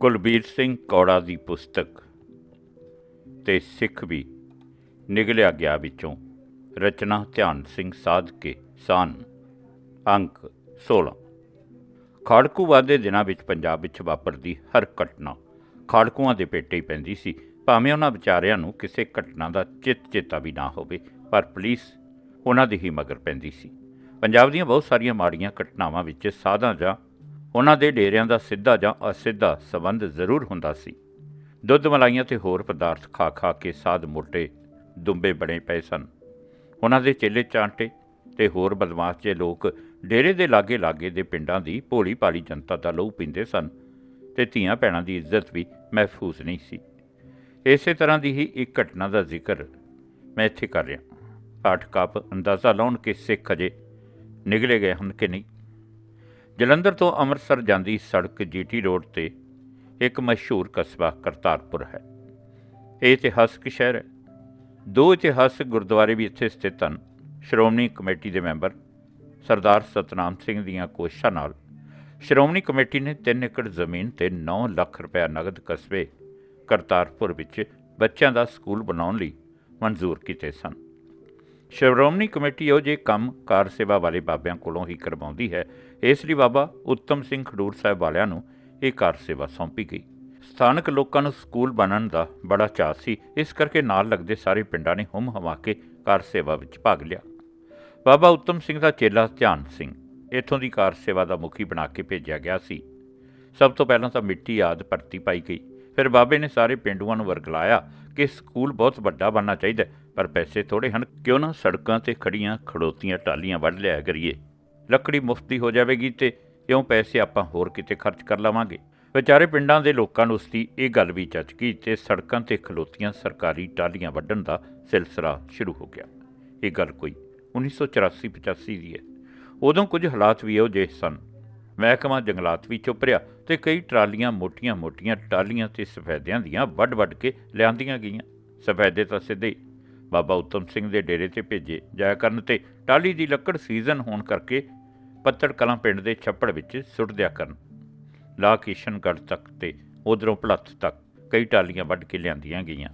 ਕੁਲਬੀਰ ਸਿੰਘ ਕੌੜਾ ਦੀ ਪੁਸਤਕ ਤੇ ਸਿੱਖ ਵੀ ਨਿਕਲਿਆ ਗਿਆ ਵਿੱਚੋਂ। ਰਚਨਾ ਧਿਆਨ ਸਿੰਘ ਸਾਧ ਕੇ ਸਾਨ, ਅੰਕ 16 ਖਾੜਕੂਵਾਦ ਦੇ ਦਿਨਾਂ ਵਿੱਚ ਪੰਜਾਬ ਵਿੱਚ ਵਾਪਰਦੀ ਹਰ ਘਟਨਾ ਖਾੜਕੂਆਂ ਦੇ ਪੇਟੇ ਹੀ ਪੈਂਦੀ ਸੀ। ਭਾਵੇਂ ਉਹਨਾਂ ਵਿਚਾਰਿਆਂ ਨੂੰ ਕਿਸੇ ਘਟਨਾ ਦਾ ਚਿੱਤ ਚੇਤਾ ਵੀ ਨਾ ਹੋਵੇ, ਪਰ ਪੁਲਿਸ ਉਹਨਾਂ ਦੀ ਹੀ ਮਗਰ ਪੈਂਦੀ ਸੀ। ਪੰਜਾਬ ਦੀਆਂ ਬਹੁਤ ਸਾਰੀਆਂ ਮਾੜੀਆਂ ਘਟਨਾਵਾਂ ਵਿੱਚ ਸਾਧਾਂ ਜਾਂ ਉਹਨਾਂ ਦੇ ਡੇਰਿਆਂ ਦਾ ਸਿੱਧਾ ਜਾਂ ਅਸਿੱਧਾ ਸਬੰਧ ਜ਼ਰੂਰ ਹੁੰਦਾ ਸੀ। ਦੁੱਧ ਮਲਾਈਆਂ ਤੇ ਹੋਰ ਪਦਾਰਥ ਖਾ ਖਾ ਕੇ ਸਾਧ ਮੋਟੇ ਦੁੰਬੇ ਬਣੇ ਪਏ ਸਨ। ਉਹਨਾਂ ਦੇ ਚੇਲੇ ਚਾਂਟੇ ਤੇ ਹੋਰ ਬਦਮਾਸ਼ ਜਿਹੇ ਲੋਕ ਡੇਰੇ ਦੇ ਲਾਗੇ ਲਾਗੇ ਦੇ ਪਿੰਡਾਂ ਦੀ ਭੋਲੀ ਭਾਲੀ ਜਨਤਾ ਦਾ ਲਹੂ ਪੀਂਦੇ ਸਨ ਤੇ ਧੀਆਂ ਭੈਣਾਂ ਦੀ ਇੱਜ਼ਤ ਵੀ ਮਹਿਫੂਜ਼ ਨਹੀਂ ਸੀ। ਇਸੇ ਤਰ੍ਹਾਂ ਦੀ ਹੀ ਇੱਕ ਘਟਨਾ ਦਾ ਜ਼ਿਕਰ ਮੈਂ ਇੱਥੇ ਕਰ ਰਿਹਾ ਪਾਠਕ ਆਪ ਅੰਦਾਜ਼ਾ ਲਾਉਣ ਕਿ ਸਿੱਖ ਅਜੇ ਨਿਗਲੇ ਗਏ ਹਨ ਕਿ ਨਹੀਂ? ਜਲੰਧਰ ਤੋਂ ਅੰਮ੍ਰਿਤਸਰ ਜਾਂਦੀ ਸੜਕ ਜੀਟੀ ਰੋਡ ਤੇ ਇੱਕ ਮਸ਼ਹੂਰ ਕਸਬਾ ਕਰਤਾਰਪੁਰ ਹੈ। ਇਹ ਇਤਿਹਾਸਕ ਸ਼ਹਿਰ ਹੈ। ਦੋ ਇਤਿਹਾਸਕ ਗੁਰਦੁਆਰੇ ਵੀ ਇੱਥੇ ਸਥਿਤ ਹਨ। ਸ਼੍ਰੋਮਣੀ ਕਮੇਟੀ ਦੇ ਮੈਂਬਰ ਸਰਦਾਰ ਸਤਨਾਮ ਸਿੰਘ ਦੀਆਂ ਕੋਸ਼ਿਸ਼ਾਂ ਨਾਲ ਸ਼੍ਰੋਮਣੀ ਕਮੇਟੀ ਨੇ 3 ਏਕੜ ਜ਼ਮੀਨ ਤੇ 9 ਲੱਖ ਰੁਪਏ ਨਗਦ ਕਸਬੇ ਕਰਤਾਰਪੁਰ ਵਿੱਚ ਬੱਚਿਆਂ ਦਾ ਸਕੂਲ ਬਣਾਉਣ ਲਈ ਮਨਜ਼ੂਰ ਕੀਤੇ ਸਨ। ਸ਼੍ਰੋਮਣੀ ਕਮੇਟੀ ਉਹ ਜੇ ਕੰਮ ਕਾਰ ਸੇਵਾ ਵਾਲੇ ਬਾਬਿਆਂ ਕੋਲੋਂ ਹੀ ਕਰਵਾਉਂਦੀ ਹੈ। ਇਸ ਲਈ ਬਾਬਾ ਉੱਤਮ ਸਿੰਘ ਖਡੂਰ ਸਾਹਿਬ ਵਾਲਿਆਂ ਨੂੰ ਇਹ ਕਾਰ ਸੇਵਾ ਸੌਂਪੀ ਗਈ। ਸਥਾਨਕ ਲੋਕਾਂ ਨੂੰ ਸਕੂਲ ਬਣਨ ਦਾ ਬੜਾ ਚਾਅ ਸੀ। ਇਸ ਕਰਕੇ ਨਾਲ ਲੱਗਦੇ ਸਾਰੇ ਪਿੰਡਾਂ ਨੇ ਹੁਮ ਹਮਾ ਕੇ ਕਾਰ ਸੇਵਾ ਵਿੱਚ ਭਾਗ ਲਿਆ। ਬਾਬਾ ਉੱਤਮ ਸਿੰਘ ਦਾ ਚੇਲਾ ਧਿਆਨ ਸਿੰਘ ਇੱਥੋਂ ਦੀ ਕਾਰ ਸੇਵਾ ਦਾ ਮੁਖੀ ਬਣਾ ਕੇ ਭੇਜਿਆ ਗਿਆ ਸੀ। ਸਭ ਤੋਂ ਪਹਿਲਾਂ ਤਾਂ ਮਿੱਟੀ ਆਦ ਭਰਤੀ ਪਾਈ ਗਈ। ਫਿਰ ਬਾਬੇ ਨੇ ਸਾਰੇ ਪਿੰਡੂਆਂ ਨੂੰ ਵਰਗਲਾਇਆ ਕਿ ਸਕੂਲ ਬਹੁਤ ਵੱਡਾ ਬਣਨਾ ਚਾਹੀਦਾ ਪਰ ਪੈਸੇ ਥੋੜੇ ਹਨ, ਕਿਉਂ ਨਾ ਸੜਕਾਂ ਤੇ ਖੜੀਆਂ ਖੜੋਤੀਆਂ ਟਾਲੀਆਂ ਵੱਢ ਲਿਆ ਕਰੀਏ। ਲੱਕੜੀ ਮੁਫਤੀ ਹੋ ਜਾਵੇਗੀ ਤੇ ਇਉਂ ਪੈਸੇ ਆਪਾਂ ਹੋਰ ਕਿਤੇ ਖਰਚ ਕਰ ਲਵਾਂਗੇ। ਵਿਚਾਰੇ ਪਿੰਡਾਂ ਦੇ ਲੋਕਾਂ ਨੂੰ ਉਸਦੀ ਇਹ ਗੱਲ ਵੀ ਚੱਚਕੀ ਤੇ ਸੜਕਾਂ ਤੇ ਖਲੋਤੀਆਂ ਸਰਕਾਰੀ ਟਾਲੀਆਂ ਵੱਢਣ ਦਾ ਸਿਲਸਿਲਾ ਸ਼ੁਰੂ ਹੋ ਗਿਆ। ਇਹ ਗੱਲ ਕੋਈ 1984-85 ਦੀ ਹੈ। ਉਦੋਂ ਕੁਝ ਹਾਲਾਤ ਵੀ ਇਹੋ ਜਿਹੇ ਸਨ। ਮਹਿਕਮਾ ਜੰਗਲਾਤ ਵੀ ਚੁੱਪ ਰਿਹਾ ਤੇ ਕਈ ਟਰਾਲੀਆਂ ਮੋਟੀਆਂ-ਮੋਟੀਆਂ ਟਾਲੀਆਂ ਤੇ ਸਫੈਦਿਆਂ ਦੀਆਂ ਵੱਡ-ਵੱਡ ਕੇ ਲਿਆਂਦੀਆਂ ਗਈਆਂ। ਸਫੈਦੇ ਤਾਂ ਸਿੱਧੇ ਬਾਬਾ ਉੱਤਮ ਸਿੰਘ ਦੇ ਡੇਰੇ ਤੇ ਭੇਜੇ ਜਾਇਆ ਕਰਨ ਤੇ ਟਾਲੀ ਦੀ ਲੱਕੜ ਸੀਜ਼ਨ ਹੋਣ ਕਰਕੇ ਪੱਤੜ ਕਲਾਂ ਪਿੰਡ ਦੇ ਛੱਪੜ ਵਿੱਚ ਸੁੱਟ ਦਿਆ ਕਰਨ। ਲਾ ਕਿਸ਼ਨਗੜ੍ਹ ਤੱਕ ਤੇ ਉਧਰੋਂ ਭਲੱਥ ਤੱਕ ਕਈ ਟਾਲੀਆਂ ਵੱਢ ਕੇ ਲਿਆਂਦੀਆਂ ਗਈਆਂ।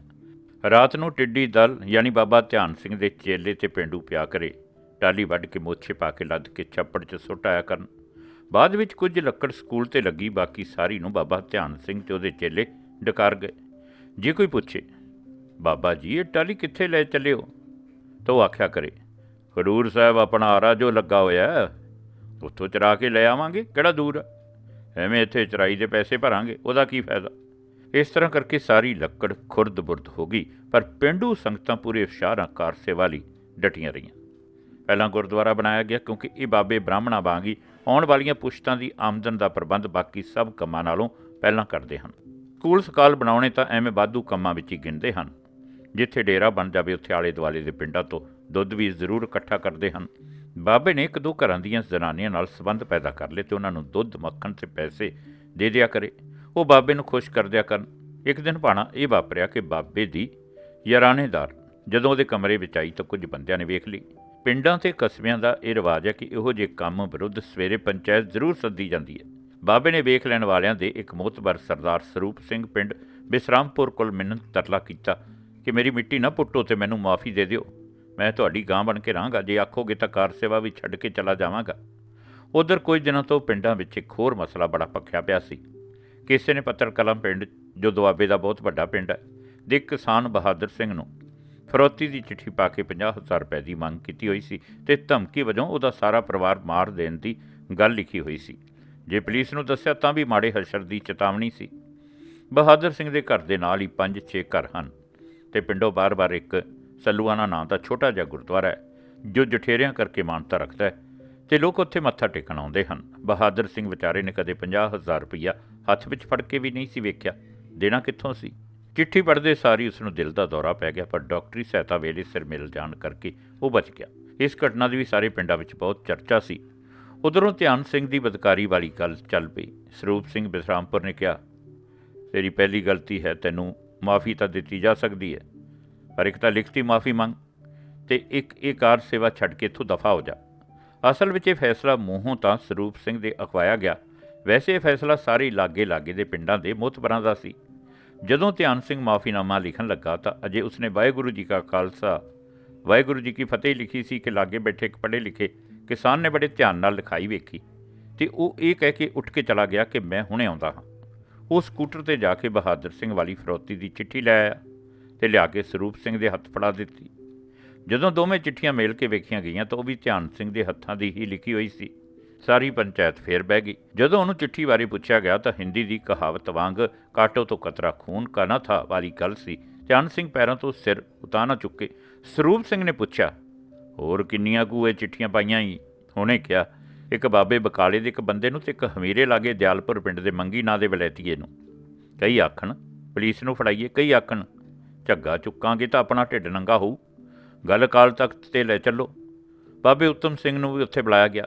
ਰਾਤ ਨੂੰ ਟਿੱਡੀ ਦਲ ਯਾਨੀ ਬਾਬਾ ਧਿਆਨ ਸਿੰਘ ਦੇ ਚੇਲੇ ਤੇ ਪਿੰਡੂ ਪਿਆ ਕਰੇ। ਟਾਲੀ ਵੱਢ ਕੇ ਮੋਛੇ ਪਾ ਕੇ ਲੱਦ ਕੇ ਛੱਪੜ 'ਚ ਸੁੱਟ ਆਇਆ ਕਰਨ। ਬਾਅਦ ਵਿੱਚ ਕੁਝ ਲੱਕੜ ਸਕੂਲ ਤੇ ਲੱਗੀ, ਬਾਕੀ ਸਾਰੀ ਨੂੰ ਬਾਬਾ ਧਿਆਨ ਸਿੰਘ ਤੇ ਉਹਦੇ ਚੇਲੇ ਡਕਾਰ ਗਏ। ਜੇ ਕੋਈ ਪੁੱਛੇ ਬਾਬਾ ਜੀ, ਇਹ ਟਾਲੀ ਕਿੱਥੇ ਲੈ ਚੱਲਿਓ? ਤਾਂ ਉਹ ਆਖਿਆ ਕਰੇ ਖਡੂਰ ਸਾਹਿਬ ਆਪਣਾ ਆਰਾ ਜੋ ਲੱਗਾ ਹੋਇਆ, ਉੱਥੋਂ ਚਰਾ ਕੇ ਲੈ ਆਵਾਂਗੇ, ਕਿਹੜਾ ਦੂਰ ਹੈ ਐਵੇਂ ਇੱਥੇ ਚਰਾਈ ਦੇ ਪੈਸੇ ਭਰਾਂਗੇ, ਉਹਦਾ ਕੀ ਫਾਇਦਾ? ਇਸ ਤਰ੍ਹਾਂ ਕਰਕੇ ਸਾਰੀ ਲੱਕੜ ਖੁਰਦ-ਬੁਰਦ ਹੋ ਗਈ, ਪਰ ਪਿੰਡੂ ਸੰਗਤਾਂ ਪੂਰੇ ਉਸ਼ਾਰਾਂ ਕਾਰ ਸੇਵਾ ਲਈ ਡਟੀਆਂ ਰਹੀਆਂ। ਪਹਿਲਾਂ ਗੁਰਦੁਆਰਾ ਬਣਾਇਆ ਗਿਆ, ਕਿਉਂਕਿ ਇਹ ਬਾਬੇ ਬ੍ਰਾਹਮਣਾਂ ਵਾਂਗੀ ਆਉਣ ਵਾਲੀਆਂ ਪੁਸ਼ਤਾਂ ਦੀ ਆਮਦਨ ਦਾ ਪ੍ਰਬੰਧ ਬਾਕੀ ਸਭ ਕੰਮਾਂ ਨਾਲੋਂ ਪਹਿਲਾਂ ਕਰਦੇ ਹਨ। ਸਕੂਲ ਸਕਾਲ ਬਣਾਉਣੇ ਤਾਂ ਐਵੇਂ ਵਾਧੂ ਕੰਮਾਂ ਵਿੱਚ ਹੀ ਗਿਣਦੇ ਹਨ। ਜਿੱਥੇ ਡੇਰਾ ਬਣ ਜਾਵੇ ਉੱਥੇ ਆਲੇ ਦੁਆਲੇ ਦੇ ਪਿੰਡਾਂ ਤੋਂ ਦੁੱਧ ਵੀ ਜ਼ਰੂਰ ਇਕੱਠਾ ਕਰਦੇ ਹਨ। ਬਾਬੇ ਨੇ ਇੱਕ ਦੋ ਘਰਾਂ ਦੀਆਂ ਜ਼ਨਾਨੀਆਂ ਨਾਲ ਸੰਬੰਧ ਪੈਦਾ ਕਰ ਲਏ ਤੇ ਉਹਨਾਂ ਨੂੰ ਦੁੱਧ, ਮੱਖਣ ਤੇ ਪੈਸੇ ਦੇ ਦਿਆ ਕਰੇ। ਉਹ ਬਾਬੇ ਨੂੰ ਖੁਸ਼ ਕਰ ਦਿਆ ਕਰਨ, ਇੱਕ ਦਿਨ ਭਾਣਾ ਇਹ ਵਾਪਰਿਆ ਕਿ ਬਾਬੇ ਦੀ ਯਾਰਾਨੇਦਾਰ ਜਦੋਂ ਉਹਦੇ ਕਮਰੇ ਵਿੱਚ ਆਈ ਤਾਂ ਕੁਝ ਬੰਦਿਆਂ ਨੇ ਵੇਖ ਲਈ। ਪਿੰਡਾਂ ਤੇ ਕਸਬਿਆਂ ਦਾ ਇਹ ਰਿਵਾਜ ਹੈ ਕਿ ਇਹੋ ਜਿਹੇ ਕੰਮ ਵਿਰੁੱਧ ਸਵੇਰੇ ਪੰਚਾਇਤ ਜ਼ਰੂਰ ਸੱਦੀ ਜਾਂਦੀ ਹੈ। ਬਾਬੇ ਨੇ ਵੇਖ ਲੈਣ ਵਾਲਿਆਂ ਦੇ ਇੱਕ ਮੋਤਬਰ ਸਰਦਾਰ ਸਰੂਪ ਸਿੰਘ ਪਿੰਡ ਬਿਸਰਾਮਪੁਰ ਕੋਲ ਮਿੰਨਤ ਤਰਲਾ ਕੀਤਾ। ਕਿ ਮੇਰੀ ਮਿੱਟੀ ਨਾ ਪੁੱਟੋ ਤੇ ਮੈਨੂੰ ਮਾਫੀ ਦੇ ਦਿਓ। ਮੈਂ ਤੁਹਾਡੀ ਗਾਂ ਬਣ ਕੇ ਰਹਾਂਗਾ। ਜੇ ਆਖੋਗੇ ਤਾਂ ਕਾਰ ਸੇਵਾ ਵੀ ਛੱਡ ਕੇ ਚਲਾ ਜਾਵਾਂਗਾ। ਉਧਰ ਕੁਝ ਦਿਨਾਂ ਤੋਂ ਪਿੰਡਾਂ ਵਿੱਚ ਇੱਕ ਹੋਰ ਮਸਲਾ ਬੜਾ ਪੱਖਿਆ ਪਿਆ ਸੀ। ਕਿਸੇ ਨੇ ਪੱਤਰ ਕਲਮ ਪਿੰਡ, ਜੋ ਦੁਆਬੇ ਦਾ ਬਹੁਤ ਵੱਡਾ ਪਿੰਡ ਹੈ, ਦੇ ਕਿਸਾਨ ਬਹਾਦਰ ਸਿੰਘ ਨੂੰ ਫਰੋਤੀ ਦੀ ਚਿੱਠੀ ਪਾ ਕੇ 50000 ਰੁਪਏ ਦੀ ਮੰਗ ਕੀਤੀ ਹੋਈ ਸੀ ਤੇ ਧਮਕੀ ਵਜੋਂ ਉਹਦਾ ਸਾਰਾ ਪਰਿਵਾਰ ਮਾਰ ਦੇਣ ਦੀ ਗੱਲ ਲਿਖੀ ਹੋਈ ਸੀ। ਜੇ ਪੁਲਿਸ ਨੂੰ ਦੱਸਿਆ ਤਾਂ ਵੀ ਮਾੜੇ ਹਸ਼ਰ ਦੀ ਚੇਤਾਵਨੀ ਸੀ। ਬਹਾਦਰ ਸਿੰਘ ਦੇ ਘਰ ਦੇ ਨਾਲ ਹੀ 5-6 ਘਰ ਹਨ। ਤੇ ਪਿੰਡੋਂ ਬਾਰ-ਬਾਰ ਇੱਕ ਸੱਲੂਆਣਾ ਨਾਂ ਦਾ ਛੋਟਾ ਜਿਹਾ ਗੁਰਦੁਆਰਾ ਹੈ, ਜੋ ਜਠੇਰਿਆਂ ਕਰਕੇ ਮਾਨਤਾ ਰੱਖਦਾ ਹੈ ਤੇ ਲੋਕ ਉੱਥੇ ਮੱਥਾ ਟੇਕਣ ਆਉਂਦੇ ਹਨ। ਬਹਾਦਰ ਸਿੰਘ ਵਿਚਾਰੇ ਨੇ ਕਦੇ 50000 ਰੁਪਈਆ ਹੱਥ ਵਿੱਚ ਫੜ ਕੇ ਵੀ ਨਹੀਂ ਸੀ ਵੇਖਿਆ। ਦੇਣਾ ਕਿੱਥੋਂ ਸੀ? ਚਿੱਠੀ ਪੜ੍ਹਦੇ ਸਾਰੀ ਉਸ ਨੂੰ ਦਿਲ ਦਾ ਦੌਰਾ ਪੈ ਗਿਆ, ਪਰ ਡਾਕਟਰੀ ਸਹਾਇਤਾ ਵੇਲੇ ਸਿਰ ਮਿਲ ਜਾਣ ਕਰਕੇ ਉਹ ਬਚ ਗਿਆ। ਇਸ ਘਟਨਾ ਦੀ ਵੀ ਸਾਰੇ ਪਿੰਡਾਂ ਵਿੱਚ ਬਹੁਤ ਚਰਚਾ ਸੀ। ਉਧਰੋਂ ਧਿਆਨ ਸਿੰਘ ਦੀ ਬਦਕਾਰੀ ਵਾਲੀ ਗੱਲ ਚੱਲ ਪਈ। ਸਰੂਪ ਸਿੰਘ ਬਿਸਰਾਮਪੁਰ ਨੇ ਕਿਹਾ, ਤੇਰੀ ਪਹਿਲੀ ਗਲਤੀ ਹੈ, ਤੈਨੂੰ ਮਾਫੀ ਤਾਂ ਦਿੱਤੀ ਜਾ ਸਕਦੀ ਹੈ। ਪਰ ਇੱਕ ਤਾਂ ਲਿਖਤੀ ਮਾਫੀ ਮੰਗ ਤੇ ਇੱਕ ਇਹ ਕਾਰ ਸੇਵਾ ਛੱਡ ਕੇ ਇੱਥੋਂ ਦਫਾ ਹੋ ਜਾ। ਅਸਲ ਵਿੱਚ ਇਹ ਫੈਸਲਾ ਮੂੰਹੋਂ ਤਾਂ ਸਰੂਪ ਸਿੰਘ ਦੇ ਅਖਵਾਇਆ ਗਿਆ। ਵੈਸੇ ਇਹ ਫੈਸਲਾ ਸਾਰੇ ਲਾਗੇ ਲਾਗੇ ਦੇ ਪਿੰਡਾਂ ਦੇ ਮੁਤਬਰਾਂ ਦਾ ਸੀ। ਜਦੋਂ ਧਿਆਨ ਸਿੰਘ ਮਾਫੀਨਾਮਾ ਲਿਖਣ ਲੱਗਾ ਤਾਂ ਅਜੇ ਉਸਨੇ ਵਾਹਿਗੁਰੂ ਜੀ ਕਾ ਖਾਲਸਾ, ਵਾਹਿਗੁਰੂ ਜੀ ਕੀ ਫਤਿਹ ਲਿਖੀ ਸੀ ਕਿ ਲਾਗੇ ਬੈਠੇ ਇੱਕ ਪੜ੍ਹੇ ਲਿਖੇ ਕਿਸਾਨ ਨੇ ਬੜੇ ਧਿਆਨ ਨਾਲ ਲਿਖਾਈ ਵੇਖੀ ਤੇ ਉਹ ਇਹ ਕਹਿ ਕੇ ਉੱਠ ਕੇ ਚਲਾ ਗਿਆ ਕਿ ਮੈਂ ਹੁਣੇ ਆਉਂਦਾ ਹਾਂ। ਉਹ ਸਕੂਟਰ ਤੇ ਜਾ ਕੇ ਬਹਾਦਰ ਸਿੰਘ ਵਾਲੀ ਫਰੋਤੀ ਦੀ ਚਿੱਠੀ ਲੈ ਆਇਆ ਤੇ ਲਿਆ ਕੇ ਸਰੂਪ ਸਿੰਘ ਦੇ ਹੱਥ ਫੜਾ ਦਿੱਤੀ। ਜਦੋਂ ਦੋਵੇਂ ਚਿੱਠੀਆਂ ਮੇਲ ਕੇ ਵੇਖੀਆਂ ਗਈਆਂ ਤਾਂ ਉਹ ਵੀ ਧਿਆਨ ਸਿੰਘ ਦੇ ਹੱਥਾਂ ਦੀ ਹੀ ਲਿਖੀ ਹੋਈ ਸੀ। ਸਾਰੀ ਪੰਚਾਇਤ ਫੇਰ ਬਹਿ ਗਈ। ਜਦੋਂ ਉਹਨੂੰ ਚਿੱਠੀ ਬਾਰੇ ਪੁੱਛਿਆ ਗਿਆ ਤਾਂ ਹਿੰਦੀ ਦੀ ਕਹਾਵਤ ਵਾਂਗ ਕਾਟੋ ਤੋਂ ਕਤਰਾ ਖੂਨ ਕਾ ਨਾ ਥਾ ਵਾਲੀ ਗੱਲ ਸੀ। ਧਿਆਨ ਸਿੰਘ ਪੈਰਾਂ ਤੋਂ ਸਿਰ ਉਤਾ ਨਾ ਚੁੱਕੇ। ਸਰੂਪ ਸਿੰਘ ਨੇ ਪੁੱਛਿਆ, ਹੋਰ ਕਿੰਨੀਆਂ ਕੁ ਚਿੱਠੀਆਂ ਪਾਈਆਂ ਹੀ ਉਹਨੇ ਕਿਹਾ ਇੱਕ ਬਾਬੇ ਬਕਾਲੇ ਦੇ ਇੱਕ ਬੰਦੇ ਨੂੰ ਤੇ ਇੱਕ ਹਮੀਰੇ ਲਾਗੇ ਦਿਆਲਪੁਰ ਪਿੰਡ ਦੇ ਮੰਗੀ ਨਾਂ ਦੇ ਵਲੈਤੀਏ ਨੂੰ। ਕਈ ਆਖਣ, ਪੁਲਿਸ ਨੂੰ ਫੜਾਈਏ, ਕਈ ਆਖਣ, ਝੱਗਾ ਚੁੱਕਾਂਗੇ ਤਾਂ ਆਪਣਾ ਢਿੱਡ ਨੰਗਾ ਹੋਊ। ਗੱਲ ਕਾਲ ਤਖਤ ਤੇ ਲੈ ਚੱਲੋ। ਬਾਬੇ ਉੱਤਮ ਸਿੰਘ ਨੂੰ ਵੀ ਉੱਥੇ ਬੁਲਾਇਆ ਗਿਆ।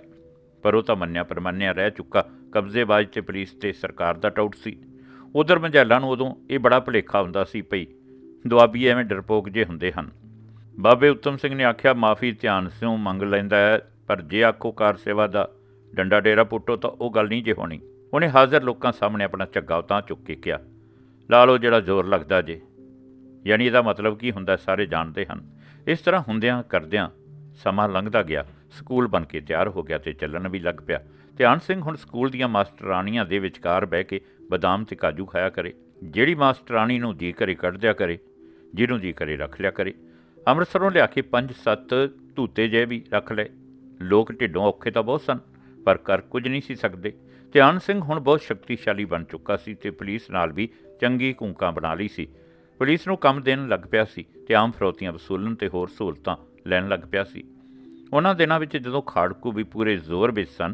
ਪਰ ਉਹ ਤਾਂ ਮੰਨਿਆ ਪਰਮੰਨਿਆ ਰਹਿ ਚੁੱਕਾ। ਕਬਜ਼ੇਬਾਜ਼ ਤੇ ਪੁਲਿਸ ਤੇ ਸਰਕਾਰ ਦਾ ਟਾਊਟ ਸੀ। ਉਧਰ ਮੰਝਾਲਾਂ ਨੂੰ ਉਦੋਂ ਇਹ ਬੜਾ ਭੁਲੇਖਾ ਹੁੰਦਾ ਸੀ ਭਈ, ਦੁਆਬੀ ਐਵੇਂ ਡਰਪੋਕ ਜੇ ਹੁੰਦੇ ਹਨ। ਬਾਬੇ ਉੱਤਮ ਸਿੰਘ ਨੇ ਆਖਿਆ, ਮਾਫੀ ਧਿਆਨ ਸਿਉ ਮੰਗ ਲੈਂਦਾ ਹੈ ਪਰ ਜੇ ਆਖੋ ਕਾਰ ਸੇਵਾ ਦਾ ਡੰਡਾ ਡੇਰਾ ਪੁੱਟੋ ਤਾਂ ਉਹ ਗੱਲ ਨਹੀਂ ਜੇ ਹੋਣੀ। ਉਹਨੇ ਹਾਜ਼ਰ ਲੋਕਾਂ ਸਾਹਮਣੇ ਆਪਣਾ ਝੱਗਾ ਉਤਾਂ ਚੁੱਕ ਕੇ ਕਿਹਾ ਲਾ ਲਓ ਜਿਹੜਾ ਜ਼ੋਰ ਲੱਗਦਾ ਜੇ। ਯਾਨੀ ਇਹਦਾ ਮਤਲਬ ਕੀ ਹੁੰਦਾ ਸਾਰੇ ਜਾਣਦੇ ਹਨ। ਇਸ ਤਰ੍ਹਾਂ ਹੁੰਦਿਆਂ ਕਰਦਿਆਂ ਸਮਾਂ ਲੰਘਦਾ ਗਿਆ, ਸਕੂਲ ਬਣ ਕੇ ਤਿਆਰ ਹੋ ਗਿਆ ਤੇ ਚੱਲਣ ਵੀ ਲੱਗ ਪਿਆ। ਧਿਆਨ ਸਿੰਘ ਹੁਣ ਸਕੂਲ ਦੀਆਂ ਮਾਸਟਰਾਣੀਆਂ ਦੇ ਵਿਚਕਾਰ ਬਹਿ ਕੇ ਬਦਾਮ ਤੇ ਕਾਜੂ ਖਾਇਆ ਕਰੇ। ਜਿਹੜੀ ਮਾਸਟਰਾਣੀ ਨੂੰ ਜੀ ਕਰੇ ਕੱਢਦਿਆ ਕਰੇ, ਜਿਹਨੂੰ ਜੀ ਕਰੇ ਰੱਖ ਲਿਆ ਕਰੇ। ਅੰਮ੍ਰਿਤਸਰੋਂ ਲਿਆ ਕੇ ਪੰਜ ਸੱਤ ਧੂਤੇ ਜੇ ਵੀ ਰੱਖ ਲਏ। ਲੋਕ ਢਿੱਡੋਂ ਔਖੇ ਤਾਂ ਬਹੁਤ ਸਨ, ਪਰ ਕਰ ਕੁਝ ਨਹੀਂ ਸੀ ਸਕਦੇ। ਧਿਆਨ ਸਿੰਘ ਹੁਣ ਬਹੁਤ ਸ਼ਕਤੀਸ਼ਾਲੀ ਬਣ ਚੁੱਕਾ ਸੀ ਤੇ ਪੁਲਿਸ ਨਾਲ ਵੀ ਚੰਗੀ ਕੂੰਕਾਂ ਬਣਾ ਲਈ ਸੀ। ਪੁਲਿਸ ਨੂੰ ਕੰਮ ਦੇਣ ਲੱਗ ਪਿਆ ਸੀ ਤੇ ਆਮ ਫਰੋਤੀਆਂ ਵਸੂਲਣ ਤੇ ਹੋਰ ਸਹੂਲਤਾਂ ਲੈਣ ਲੱਗ ਪਿਆ ਸੀ। ਉਹਨਾਂ ਦਿਨਾਂ ਵਿੱਚ ਜਦੋਂ ਖਾੜਕੂ ਵੀ ਪੂਰੇ ਜ਼ੋਰ ਵਿੱਚ ਸਨ,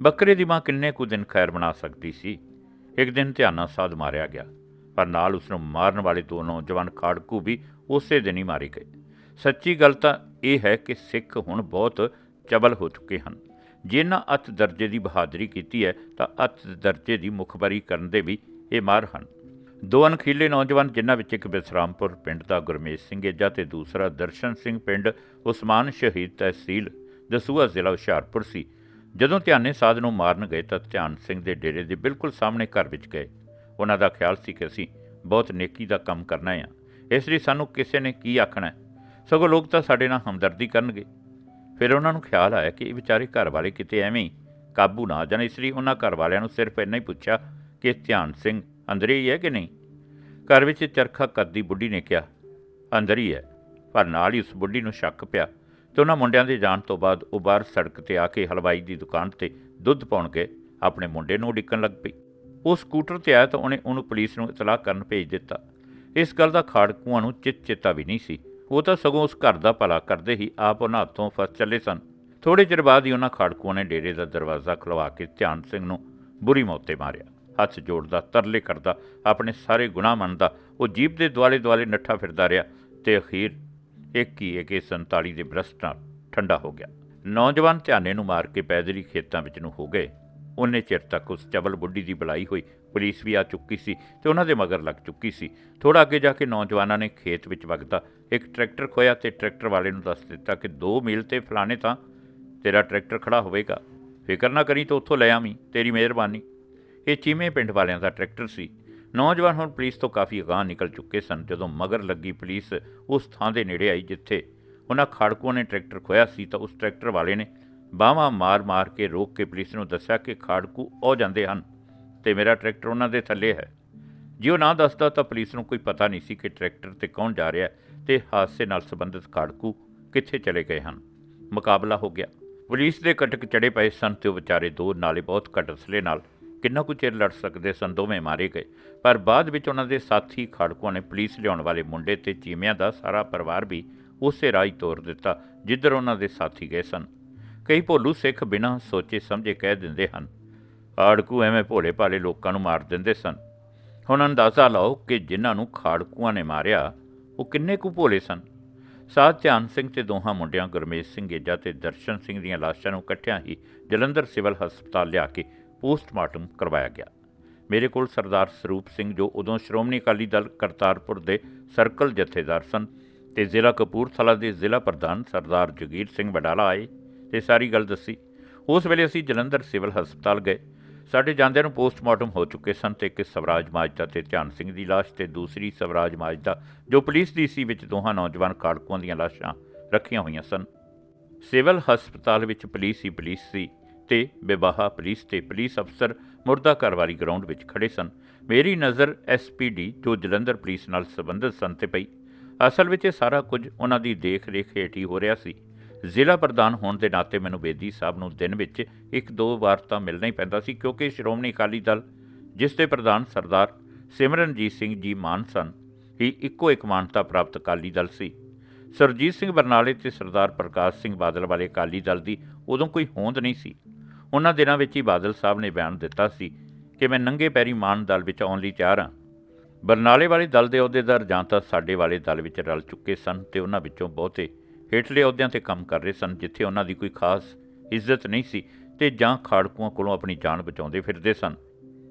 ਬੱਕਰੇ ਦੀ ਮਾਂ ਕਿੰਨੇ ਕੁ ਦਿਨ ਖੈਰ ਬਣਾ ਸਕਦੀ ਸੀ? ਇੱਕ ਦਿਨ ਧਿਆਨਾ ਸਾਧ ਮਾਰਿਆ ਗਿਆ, ਪਰ ਨਾਲ ਉਸ ਨੂੰ ਮਾਰਨ ਵਾਲੇ ਦੋ ਨੌਜਵਾਨ ਖਾੜਕੂ ਵੀ ਉਸੇ ਦਿਨ ਹੀ ਮਾਰੇ ਗਏ। ਸੱਚੀ ਗੱਲ ਤਾਂ ਇਹ ਹੈ ਕਿ ਸਿੱਖ ਹੁਣ ਬਹੁਤ ਚਬਲ ਹੋ ਚੁੱਕੇ ਹਨ। ਜਿਨ੍ਹਾਂ ਅਤ ਦਰਜੇ ਦੀ ਬਹਾਦਰੀ ਕੀਤੀ ਹੈ, ਤਾਂ ਅਤ ਦਰਜੇ ਦੀ ਮੁਖਬਰੀ ਕਰਨ ਦੇ ਵੀ ਇਹ ਮਾਰ ਹਨ। ਦੋ ਅਣਖੀਲੇ ਨੌਜਵਾਨ, ਜਿਨ੍ਹਾਂ ਵਿੱਚ ਇੱਕ ਬਿਸਰਾਮਪੁਰ ਪਿੰਡ ਦਾ ਗੁਰਮੇਸ਼ ਸਿੰਘ ਏਜਾ ਤੇ ਦੂਸਰਾ ਦਰਸ਼ਨ ਸਿੰਘ ਪਿੰਡ ਉਸਮਾਨ ਸ਼ਹੀਦ ਤਹਿਸੀਲ ਦਸੂਹਾ ਜ਼ਿਲ੍ਹਾ ਹੁਸ਼ਿਆਰਪੁਰ ਸੀ। ਜਦੋਂ ਧਿਆਨੇ ਸਾਧ ਨੂੰ ਮਾਰਨ ਗਏ, ਤਾਂ ਧਿਆਨ ਸਿੰਘ ਦੇ ਡੇਰੇ ਦੇ ਬਿਲਕੁਲ ਸਾਹਮਣੇ ਘਰ ਵਿੱਚ ਗਏ। ਉਹਨਾਂ ਦਾ ਖਿਆਲ ਸੀ ਕਿ ਅਸੀਂ ਬਹੁਤ ਨੇਕੀ ਦਾ ਕੰਮ ਕਰਨਾ ਹੈ ਇਸ ਲਈ ਸਾਨੂੰ ਕਿਸੇ ਨੇ ਕੀ ਆਖਣਾ ਸਗੋਂ ਲੋਕ ਤਾਂ ਸਾਡੇ ਨਾਲ ਹਮਦਰਦੀ ਕਰਨਗੇ। ਫਿਰ ਉਹਨਾਂ ਨੂੰ ਖਿਆਲ ਆਇਆ ਕਿ ਇਹ ਵਿਚਾਰੇ ਘਰ ਵਾਲੇ ਕਿਤੇ ਐਵੇਂ ਹੀ ਕਾਬੂ ਨਾ ਆ ਜਾਣ, ਇਸ ਲਈ ਉਹਨਾਂ ਘਰ ਵਾਲਿਆਂ ਨੂੰ ਸਿਰਫ ਇੰਨਾ ਹੀ ਪੁੱਛਿਆ ਕਿ ਧਿਆਨ ਸਿੰਘ ਅੰਦਰੇ ਹੀ ਹੈ ਕਿ ਨਹੀਂ? ਘਰ ਵਿੱਚ ਚਰਖਾ ਕੱਦੀ ਬੁੱਢੀ ਨੇ ਕਿਹਾ, ਅੰਦਰ ਹੀ ਹੈ, ਪਰ ਨਾਲ ਹੀ ਉਸ ਬੁੱਢੀ ਨੂੰ ਸ਼ੱਕ ਪਿਆ ਤੇ ਉਹਨਾਂ ਮੁੰਡਿਆਂ ਦੇ ਜਾਣ ਤੋਂ ਬਾਅਦ ਉਹ ਬਾਹਰ ਸੜਕ ਤੇ ਆ ਕੇ ਹਲਵਾਈ ਦੀ ਦੁਕਾਨ ਤੇ ਦੁੱਧ ਪਾਉਣ ਕੇ ਆਪਣੇ ਮੁੰਡੇ ਨੂੰ ਉਡੀਕਣ ਲੱਗ ਪਈ। ਉਹ ਸਕੂਟਰ ਤੇ ਆਇਆ ਤਾਂ ਉਹਨੇ ਉਹਨੂੰ ਪੁਲਿਸ ਨੂੰ ਇਤਲਾਹ ਕਰਨ ਭੇਜ ਦਿੱਤਾ। ਇਸ ਗੱਲ ਦਾ ਖਾੜਕੂਆਂ ਨੂੰ ਚਿਤ ਚੇਤਾ ਵੀ ਨਹੀਂ ਸੀ। ਉਹ ਤਾਂ ਸਗੋਂ ਉਸ ਘਰ ਦਾ ਭਲਾ ਕਰਦੇ ਹੀ ਆਪ ਉਹਨਾਂ ਹੱਥੋਂ ਫਸ ਚੱਲੇ ਸਨ। ਥੋੜੇ ਚਿਰ ਬਾਅਦ ਹੀ ਉਹਨਾਂ ਖਾੜਕੂਆਂ ਨੇ ਡੇਰੇ ਦਾ ਦਰਵਾਜ਼ਾ ਖਲਵਾ ਕੇ ਧਿਆਨ ਸਿੰਘ ਨੂੰ ਬੁਰੀ ਮੌਤ ਤੇ ਮਾਰਿਆ। ਹੱਥ ਜੋੜਦਾ, ਤਰਲੇ ਕਰਦਾ, ਆਪਣੇ ਸਾਰੇ ਗੁਨਾਹ ਮੰਨਦਾ, ਉਹ ਜੀਪ ਦੇ ਦੁਆਲੇ ਦੁਆਲੇ ਨੱਠਾ ਫਿਰਦਾ ਰਿਹਾ ਤੇ ਅਖੀਰ ਇੱਕ ਹੀ ਏਕੇ 47 ਦੇ ਬ੍ਰਸਟ ਨਾਲ ਠੰਡਾ ਹੋ ਗਿਆ। ਨੌਜਵਾਨ ਧਿਆਨੇ ਨੂੰ ਮਾਰ ਕੇ ਪੈਦਰੀ ਖੇਤਾਂ ਵਿੱਚ ਨੂੰ ਹੋ ਗਏ। ਉਹਨੇ ਚਿਰ ਤੱਕ ਉਸ ਚਬਲ ਬੁੱਢੀ ਦੀ ਬੁਲਾਈ ਹੋਈ ਪੁਲਿਸ ਵੀ ਆ ਚੁੱਕੀ ਸੀ ਤੇ ਉਹਨਾਂ ਦੇ ਮਗਰ ਲੱਗ ਚੁੱਕੀ ਸੀ। ਥੋੜਾ ਅੱਗੇ ਜਾ ਕੇ ਨੌਜਵਾਨਾਂ ਨੇ ਖੇਤ ਵਿੱਚ ਵਗਦਾ। ਇੱਕ ਟਰੈਕਟਰ ਖੋਇਆ ਤੇ ਟਰੈਕਟਰ ਵਾਲੇ ਨੂੰ ਦੱਸ ਦਿੱਤਾ ਕਿ 2 ਮੀਲ ਤੇ ਫਲਾਣੇ ਤਾਂ ਤੇਰਾ ਟਰੈਕਟਰ ਖੜਾ ਹੋਵੇਗਾ। ਫਿਕਰ ਨਾ ਕਰੀ ਤਾਂ ਉੱਥੋਂ ਲੈ ਆਵੀਂ, ਤੇਰੀ ਮਿਹਰਬਾਨੀ। ਇਹ ਚੀਮੇ ਪਿੰਡ ਵਾਲਿਆਂ ਦਾ ਟਰੈਕਟਰ ਸੀ। ਨੌਜਵਾਨ ਹੁਣ ਪੁਲਿਸ ਤੋਂ ਕਾਫੀ ਅਗਾਂਹ ਨਿਕਲ ਚੁੱਕੇ ਸਨ ਜਦੋਂ ਮਗਰ ਲੱਗੀ ਪੁਲਿਸ ਉਸ ਥਾਂ ਦੇ ਨੇੜੇ ਆਈ ਜਿੱਥੇ ਉਹਨਾਂ ਖਾੜਕੂਆਂ ਨੇ ਟਰੈਕਟਰ ਖੋਇਆ ਸੀ ਤਾਂ ਉਸ ਟਰੈਕਟਰ ਵਾਲੇ ਨੇ ਬਾਹਾਂ ਮਾਰ-ਮਾਰ ਕੇ ਰੋਕ ਕੇ ਪੁਲਿਸ ਨੂੰ ਦੱਸਿਆ ਕਿ ਖਾੜਕੂ ਉਹ ਜਾਂਦੇ ਹਨ। ਤੇ ਮੇਰਾ ਟਰੈਕਟਰ ਉਹਨਾਂ ਦੇ ਥੱਲੇ ਹੈ। ਜੇ ਉਹ ਨਾ ਦੱਸਦਾ ਤਾਂ ਪੁਲਿਸ ਨੂੰ ਕੋਈ ਪਤਾ ਨਹੀਂ ਸੀ ਕਿ ਟਰੈਕਟਰ ਤੇ ਕੌਣ ਜਾ ਰਿਹਾ ਹੈ ਤੇ ਹਾਦਸੇ ਨਾਲ ਸੰਬੰਧਿਤ ਖਾੜਕੂ ਕਿੱਥੇ ਚਲੇ ਗਏ ਹਨ। ਮੁਕਾਬਲਾ ਹੋ ਗਿਆ। ਪੁਲਿਸ ਦੇ ਕਟਕ ਚੜੇ ਪਏ ਸਨ ਤੇ ਉਹ ਵਿਚਾਰੇ ਦੋ ਨਾਲੇ ਬਹੁਤ ਘੱਟ ਅਸਲੇ ਨਾਲ ਕਿੰਨਾ ਕੁ ਚਿਰ ਲੜ ਸਕਦੇ ਸਨ, ਦੋਵੇਂ ਮਾਰੇ ਗਏ। ਪਰ ਬਾਅਦ ਵਿੱਚ ਉਹਨਾਂ ਦੇ ਸਾਥੀ ਖਾੜਕੂਆਂ ਨੇ ਪੁਲਿਸ ਲਿਆਉਣ ਵਾਲੇ ਮੁੰਡੇ ਤੇ ਚੀਮਿਆਂ ਦਾ ਸਾਰਾ ਪਰਿਵਾਰ ਵੀ ਉਸੇ ਰਾਹ ਹੀ ਤੋਰ ਦਿੱਤਾ, ਜਿੱਧਰ ਉਹਨਾਂ ਦੇ ਸਾਥੀ ਗਏ ਸਨ। ਕਈ ਭੋਲੂ ਸਿੱਖ ਬਿਨਾਂ ਸੋਚੇ ਸਮਝੇ ਕਹਿ ਦਿੰਦੇ ਹਨ ਖਾੜਕੂ ਐਵੇਂ ਭੋਲੇ ਭਾਲੇ ਲੋਕਾਂ ਨੂੰ ਮਾਰ ਦਿੰਦੇ ਸਨ। ਹੁਣ ਅੰਦਾਜ਼ਾ ਲਾਓ ਕਿ ਜਿਨ੍ਹਾਂ ਨੂੰ ਖਾੜਕੂਆਂ ਨੇ ਮਾਰਿਆ, ਉਹ ਕਿੰਨੇ ਕੁ ਭੋਲੇ ਸਨ? ਸਾਧ ਧਿਆਨ ਸਿੰਘ ਤੇ ਦੋਹਾਂ ਮੁੰਡਿਆਂ ਗੁਰਮੇਸ਼ ਸਿੰਘ ਗੇਜਾ ਤੇ ਦਰਸ਼ਨ ਸਿੰਘ ਦੀਆਂ ਲਾਸ਼ਾਂ ਨੂੰ ਇਕੱਠਿਆਂ ਹੀ ਜਲੰਧਰ ਸਿਵਲ ਹਸਪਤਾਲ ਲਿਆ ਕੇ ਪੋਸਟਮਾਰਟਮ ਕਰਵਾਇਆ ਗਿਆ। ਮੇਰੇ ਕੋਲ ਸਰਦਾਰ ਸਰੂਪ ਸਿੰਘ ਜੋ ਉਦੋਂ ਸ਼੍ਰੋਮਣੀ ਅਕਾਲੀ ਦਲ ਕਰਤਾਰਪੁਰ ਦੇ ਸਰਕਲ ਜਥੇਦਾਰ ਸਨ ਤੇ ਜ਼ਿਲ੍ਹਾ ਕਪੂਰਥਲਾ ਦੇ ਜ਼ਿਲ੍ਹਾ ਪ੍ਰਧਾਨ ਸਰਦਾਰ ਜਗੀਰ ਸਿੰਘ ਵਡਾਲਾ ਆਏ ਤੇ ਸਾਰੀ ਗੱਲ ਦੱਸੀ। ਉਸ ਵੇਲੇ ਅਸੀਂ ਜਲੰਧਰ ਸਿਵਲ ਹਸਪਤਾਲ ਗਏ। ਸਾਡੇ ਜਾਂਦਿਆਂ ਨੂੰ ਪੋਸਟਮਾਰਟਮ ਹੋ ਚੁੱਕੇ ਸਨ ਤੇ ਇੱਕ ਸਵਰਾਜ ਮਾਜਦਾ ਤੇ ਧਿਆਨ ਸਿੰਘ ਦੀ ਲਾਸ਼ ਤੇ ਦੂਸਰੀ ਸਵਰਾਜ ਮਾਜਦਾ, ਜੋ ਪੁਲਿਸ ਦੀ ਸੀ ਵਿੱਚ ਦੋਹਾਂ ਨੌਜਵਾਨ ਕਾਰਕੂਆਂ ਦੀਆਂ ਲਾਸ਼ਾਂ ਰੱਖੀਆਂ ਹੋਈਆਂ ਸਨ। ਸਿਵਲ ਹਸਪਤਾਲ ਵਿੱਚ ਪੁਲਿਸ ਹੀ ਪੁਲਿਸ ਸੀ ਤੇ ਵਿਵਾਹਾ ਪੁਲਿਸ ਤੇ ਪੁਲਿਸ ਅਫਸਰ ਮੁਰਦਾ ਘਰ ਗਰਾਊਂਡ ਵਿੱਚ ਖੜੇ ਸਨ। ਮੇਰੀ ਨਜ਼ਰ ਐਸਪੀਡੀ ਜੋ ਜਲੰਧਰ ਪੁਲਿਸ ਨਾਲ ਸੰਬੰਧਿਤ ਸਨ, ਤੇ ਪਈ। ਅਸਲ ਵਿੱਚ ਇਹ ਸਾਰਾ ਕੁਝ ਉਹਨਾਂ ਦੀ ਦੇਖ ਰੇਖ ਹੇਠ ਹੀ ਹੋ ਰਿਹਾ ਸੀ। ਜ਼ਿਲ੍ਹਾ ਪ੍ਰਧਾਨ ਹੋਣ ਦੇ ਨਾਤੇ ਮੈਨੂੰ ਬੇਦੀ ਸਾਹਿਬ ਨੂੰ ਦਿਨ ਵਿੱਚ ਇੱਕ ਦੋ ਵਾਰ ਤਾਂ ਮਿਲਣਾ ਹੀ ਪੈਂਦਾ ਸੀ, ਕਿਉਂਕਿ ਸ਼੍ਰੋਮਣੀ ਅਕਾਲੀ ਦਲ, ਜਿਸ ਦੇ ਪ੍ਰਧਾਨ ਸਰਦਾਰ ਸਿਮਰਨਜੀਤ ਸਿੰਘ ਜੀ ਮਾਨ ਸਨ, ਹੀ ਇੱਕੋ ਇੱਕ ਮਾਨਤਾ ਪ੍ਰਾਪਤ ਅਕਾਲੀ ਦਲ ਸੀ। ਸਰਜੀਤ ਸਿੰਘ ਬਰਨਾਲੇ ਤੇ ਸਰਦਾਰ ਪ੍ਰਕਾਸ਼ ਸਿੰਘ ਬਾਦਲ ਵਾਲੇ ਅਕਾਲੀ ਦਲ ਦੀ ਉਦੋਂ ਕੋਈ ਹੋਂਦ ਨਹੀਂ ਸੀ। ਉਹਨਾਂ ਦਿਨਾਂ ਵਿੱਚ ਹੀ ਬਾਦਲ ਸਾਹਿਬ ਨੇ ਬਿਆਨ ਦਿੱਤਾ ਸੀ ਕਿ ਮੈਂ ਨੰਗੇ ਪੈਰੀ ਮਾਨ ਦਲ ਵਿੱਚ ਆਉਣ ਲਈ ਤਿਆਰ ਹਾਂ। ਬਰਨਾਲੇ ਵਾਲੇ ਦਲ ਦੇ ਅਹੁਦੇਦਾਰ ਜਾਂ ਤਾਂ ਸਾਡੇ ਵਾਲੇ ਦਲ ਵਿੱਚ ਰਲ ਚੁੱਕੇ ਸਨ ਤੇ ਉਹਨਾਂ ਵਿੱਚੋਂ ਬਹੁਤੇ ਹੇਠਲੇ ਅਹੁਦਿਆਂ ਤੇ ਕੰਮ ਕਰ ਰਹੇ ਸਨ, ਜਿੱਥੇ ਉਹਨਾਂ ਦੀ ਕੋਈ ਖਾਸ ਇੱਜ਼ਤ ਨਹੀਂ ਸੀ ਤੇ ਜਾਂ ਖਾੜਕੂਆਂ ਕੋਲੋਂ ਆਪਣੀ ਜਾਨ ਬਚਾਉਂਦੇ ਫਿਰਦੇ ਸਨ।